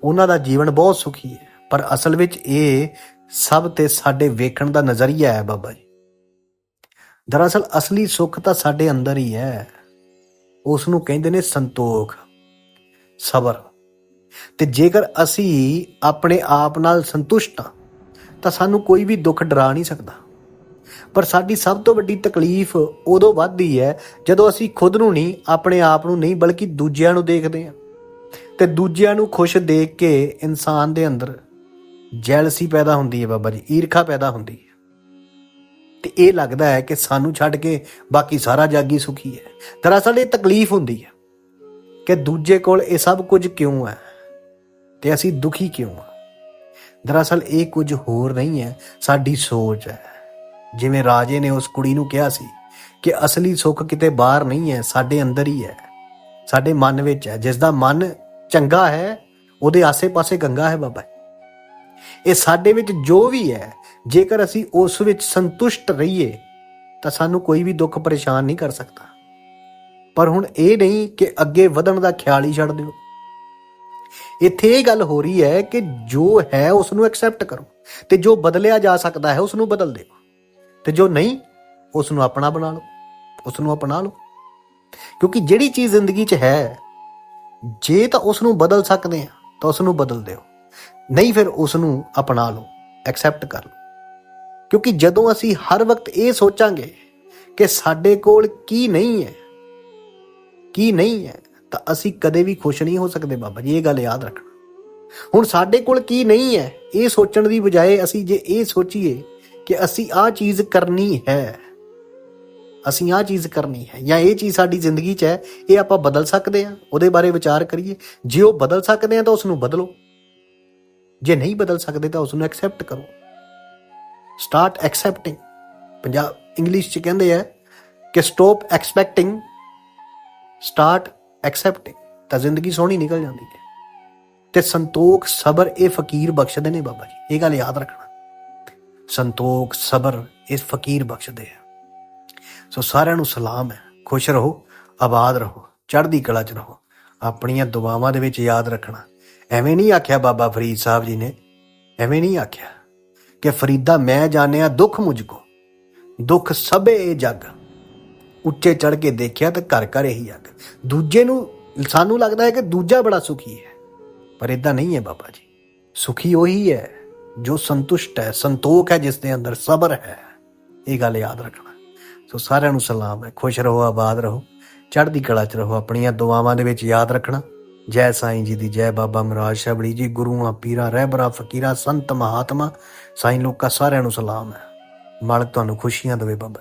ਉਹਨਾਂ ਦਾ ਜੀਵਨ ਬਹੁਤ ਸੁਖੀ ਹੈ, ਪਰ ਅਸਲ ਵਿੱਚ ਇਹ ਸਭ ਤੇ ਸਾਡੇ ਵੇਖਣ ਦਾ ਨਜ਼ਰੀਆ ਹੈ ਬਾਬਾ ਜੀ। ਦਰਅਸਲ ਅਸਲੀ ਸੁੱਖ ਤਾਂ ਸਾਡੇ ਅੰਦਰ ਹੀ ਹੈ। ਉਸ ਨੂੰ ਕਹਿੰਦੇ ਨੇ ਸੰਤੋਖ, ਸਬਰ। ਤੇ ਜੇਕਰ ਅਸੀਂ ਆਪਣੇ ਆਪ ਨਾਲ ਸੰਤੁਸ਼ਟ ਹਾਂ, ਤਾਂ ਸਾਨੂੰ ਕੋਈ ਵੀ ਦੁੱਖ ਡਰਾ ਨਹੀਂ ਸਕਦਾ। ਪਰ ਸਾਡੀ ਸਭ ਤੋਂ ਵੱਡੀ ਤਕਲੀਫ ਉਦੋਂ ਵੱਧਦੀ ਹੈ ਜਦੋਂ ਅਸੀਂ ਖੁਦ ਨੂੰ ਨਹੀਂ, ਆਪਣੇ ਆਪ ਨੂੰ ਨਹੀਂ, ਬਲਕਿ ਦੂਜਿਆਂ ਨੂੰ ਦੇਖਦੇ ਹਾਂ। ਤੇ ਦੂਜਿਆਂ ਨੂੰ ਖੁਸ਼ ਦੇਖ ਕੇ ਇਨਸਾਨ ਦੇ ਅੰਦਰ ਜੈਲਸੀ ਪੈਦਾ ਹੁੰਦੀ ਹੈ ਬਾਬਾ ਜੀ, ਈਰਖਾ ਪੈਦਾ ਹੁੰਦੀ ਹੈ। ਤੇ ਇਹ ਲੱਗਦਾ ਹੈ ਕਿ ਸਾਨੂੰ ਛੱਡ ਕੇ ਬਾਕੀ ਸਾਰਾ ਜਾਗੀ ਸੁਖੀ ਹੈ। ਦਰਅਸਲ ਇਹ ਤਕਲੀਫ ਹੁੰਦੀ ਹੈ ਕਿ ਦੂਜੇ ਕੋਲ ਇਹ ਸਭ ਕੁਝ ਕਿਉਂ ਹੈ ਤੇ ਅਸੀਂ ਦੁਖੀ ਕਿਉਂ ਹਾਂ? ਦਰਅਸਲ ਇਹ ਕੁਝ ਹੋਰ ਨਹੀਂ ਹੈ, ਸਾਡੀ ਸੋਚ ਹੈ। ਜਿਵੇਂ ਰਾਜੇ ਨੇ ਉਸ ਕੁੜੀ ਨੂੰ ਕਿਹਾ ਸੀ ਕਿ ਅਸਲੀ ਸੁੱਖ ਕਿਤੇ ਬਾਹਰ ਨਹੀਂ ਹੈ, ਸਾਡੇ ਅੰਦਰ ਹੀ ਹੈ। ਸਾਡੇ ਮਨ ਵਿੱਚ ਹੈ। ਜਿਸ ਦਾ ਮਨ ਚੰਗਾ ਹੈ, ਉਹਦੇ ਆਸੇ-ਪਾਸੇ ਗੰਗਾ ਹੈ ਬਾਬਾ ਇਹ ਸਾਡੇ ਵਿੱਚ ਜੋ ਵੀ ਹੈ, ਜੇਕਰ ਅਸੀਂ ਉਸ ਵਿੱਚ ਸੰਤੁਸ਼ਟ ਰਹੀਏ, ਤਾਂ ਸਾਨੂੰ ਕੋਈ ਵੀ ਦੁੱਖ ਪਰੇਸ਼ਾਨ ਨਹੀਂ ਕਰ ਸਕਦਾ। ਪਰ ਹੁਣ ਇਹ ਨਹੀਂ ਕਿ ਅੱਗੇ ਵਧਣ ਦਾ ਖਿਆਲ ਹੀ ਛੱਡ ਦਿਓ। ਇੱਥੇ ਇਹ ਗੱਲ ਹੋ ਰਹੀ ਹੈ ਕਿ ਜੋ ਹੈ ਉਸ ਨੂੰ ਐਕਸੈਪਟ ਕਰੋ ਤੇ ਜੋ ਬਦਲਿਆ ਜਾ ਸਕਦਾ ਹੈ ਉਸ ਨੂੰ ਬਦਲ ਦਿਓ। ਤੇ ਜੋ ਨਹੀਂ ਉਸ ਨੂੰ ਆਪਣਾ ਬਣਾ ਲਓ ਉਸ ਨੂੰ ਅਪਣਾ ਲਓ। ਕਿਉਂਕਿ ਜਿਹੜੀ ਚੀਜ਼ ਜ਼ਿੰਦਗੀ 'ਚ ਹੈ, ਜੇ ਤਾਂ ਉਸ ਨੂੰ ਬਦਲ ਸਕਦੇ ਆ, ਤਾਂ ਉਸ ਨੂੰ ਬਦਲ ਦਿਓ। ਨਹੀਂ ਫਿਰ ਉਸ ਨੂੰ ਅਪਣਾ ਲਓ ਐਕਸੈਪਟ ਕਰ ਲਓ। ਕਿਉਂਕਿ ਜਦੋਂ ਅਸੀਂ ਹਰ ਵਕਤ ਇਹ ਸੋਚਾਂਗੇ ਕਿ ਸਾਡੇ ਕੋਲ ਕੀ ਨਹੀਂ ਹੈ, ਕੀ ਨਹੀਂ ਹੈ, ਤਾਂ ਅਸੀਂ ਕਦੇ ਵੀ ਖੁਸ਼ ਨਹੀਂ ਹੋ ਸਕਦੇ ਬਾਬਾ ਜੀ, ਇਹ ਗੱਲ ਯਾਦ ਰੱਖਣਾ। ਹੁਣ ਸਾਡੇ ਕੋਲ ਕੀ ਨਹੀਂ ਹੈ, ਇਹ ਸੋਚਣ ਦੀ ਬਜਾਏ ਅਸੀਂ ਜੇ ਇਹ ਸੋਚੀਏ ਕਿ ਅਸੀਂ ਆਹ ਚੀਜ਼ ਕਰਨੀ ਹੈ। ਅਸੀਂ ਆਹ ਚੀਜ਼ ਕਰਨੀ ਹੈ। ਜਾਂ ਇਹ ਚੀਜ਼ ਸਾਡੀ ਜ਼ਿੰਦਗੀ 'ਚ ਹੈ, ਇਹ ਆਪਾਂ ਬਦਲ ਸਕਦੇ ਹਾਂ, ਉਹਦੇ ਬਾਰੇ ਵਿਚਾਰ ਕਰੀਏ। ਜੇ ਉਹ ਬਦਲ ਸਕਦੇ ਆ ਤਾਂ ਉਸ ਨੂੰ ਬਦਲੋ। ਜੇ ਨਹੀਂ ਬਦਲ ਸਕਦੇ ਤਾਂ ਉਸ ਨੂੰ ਐਕਸੈਪਟ ਕਰੋ। ਸਟਾਰਟ ਐਕਸੈਪਟਿੰਗ ਪੰਜਾਬ ਇੰਗਲਿਸ਼ 'ਚ ਕਹਿੰਦੇ ਆ ਕਿ ਸਟਾਪ ਐਕਸਪੈਕਟਿੰਗ ਸਟਾਰਟ ਐਕਸੈਪਟਿੰਗ ਤਾਂ ਜ਼ਿੰਦਗੀ ਸੋਹਣੀ ਨਿਕਲ ਜਾਂਦੀ ਹੈ। ਤੇ ਸੰਤੋਖ, ਸਬਰ ਇਹ ਫਕੀਰ ਬਖਸ਼ਦੇ ਨੇ ਬਾਬਾ ਜੀ। ਇਹ ਗੱਲ ਯਾਦ ਰੱਖਣਾ। ਸੰਤੋਖ, ਸਬਰ ਇਸ ਫਕੀਰ ਬਖਸ਼ਦੇ ਆ। ਸੋ ਸਾਰਿਆਂ ਨੂੰ ਸਲਾਮ ਹੈ। ਖੁਸ਼ ਰਹੋ, ਆਬਾਦ ਰਹੋ, ਚੜ੍ਹਦੀ ਕਲਾ 'ਚ ਰਹੋ। ਆਪਣੀਆਂ ਦੁਆਵਾਂ ਦੇ ਵਿੱਚ ਯਾਦ ਰੱਖਣਾ। ਐਵੇਂ ਨਹੀਂ ਆਖਿਆ ਬਾਬਾ ਫਰੀਦ ਸਾਹਿਬ ਜੀ ਨੇ, ਐਵੇਂ ਨਹੀਂ ਆਖਿਆ ਕਿ ਫਰੀਦਾ ਮੈਂ ਜਾਣਿਆ ਦੁੱਖ ਮੁਝ ਕੋ। ਦੁੱਖ ਸਭੇ ਇਹ ਜਗ। ਉੱਚੇ ਚੜ ਕੇ ਦੇਖਿਆ ਤਾਂ ਘਰ ਘਰ ਇਹੀ ਅੱਗ। ਦੂਜੇ ਨੂੰ, ਸਾਨੂੰ ਲੱਗਦਾ ਹੈ ਕਿ ਦੂਜਾ ਬੜਾ ਸੁਖੀ ਹੈ। ਪਰ ਇਦਾਂ ਨਹੀਂ ਹੈ ਬਾਬਾ ਜੀ। ਸੁਖੀ ਉਹੀ ਹੈ। ਜੋ ਸੰਤੁਸ਼ਟ ਹੈ, ਸੰਤੋਖ ਹੈ ਜਿਸ ਦੇ ਅੰਦਰ ਸਬਰ ਹੈ, ਇਹ ਗੱਲ ਯਾਦ ਰੱਖਣਾ। ਸੋ ਸਾਰਿਆਂ ਨੂੰ ਸਲਾਮ ਹੈ, ਖੁਸ਼ ਰਹੋ, ਆਬਾਦ ਰਹੋ, ਚੜ੍ਹਦੀ ਕਲਾ 'ਚ ਰਹੋ, ਆਪਣੀਆਂ ਦੁਆਵਾਂ ਦੇ ਵਿੱਚ ਯਾਦ ਰੱਖਣਾ। ਜੈ ਸਾਈਂ ਜੀ ਦੀ ਜੈ ਬਾਬਾ ਮਹਾਰਾਜ ਸ਼ਬੜੀ ਜੀ, ਗੁਰੂਆਂ, ਪੀਰਾਂ, ਰਹਿਬਰਾਂ, ਫਕੀਰਾਂ, ਸੰਤ, ਮਹਾਤਮਾ, ਸਾਈਂ ਲੋਕਾਂ ਸਾਰਿਆਂ ਨੂੰ ਸਲਾਮ ਹੈ। ਮਾਲਕ ਤੁਹਾਨੂੰ ਖੁਸ਼ੀਆਂ ਦੇਵੇ ਬਾਬਾ।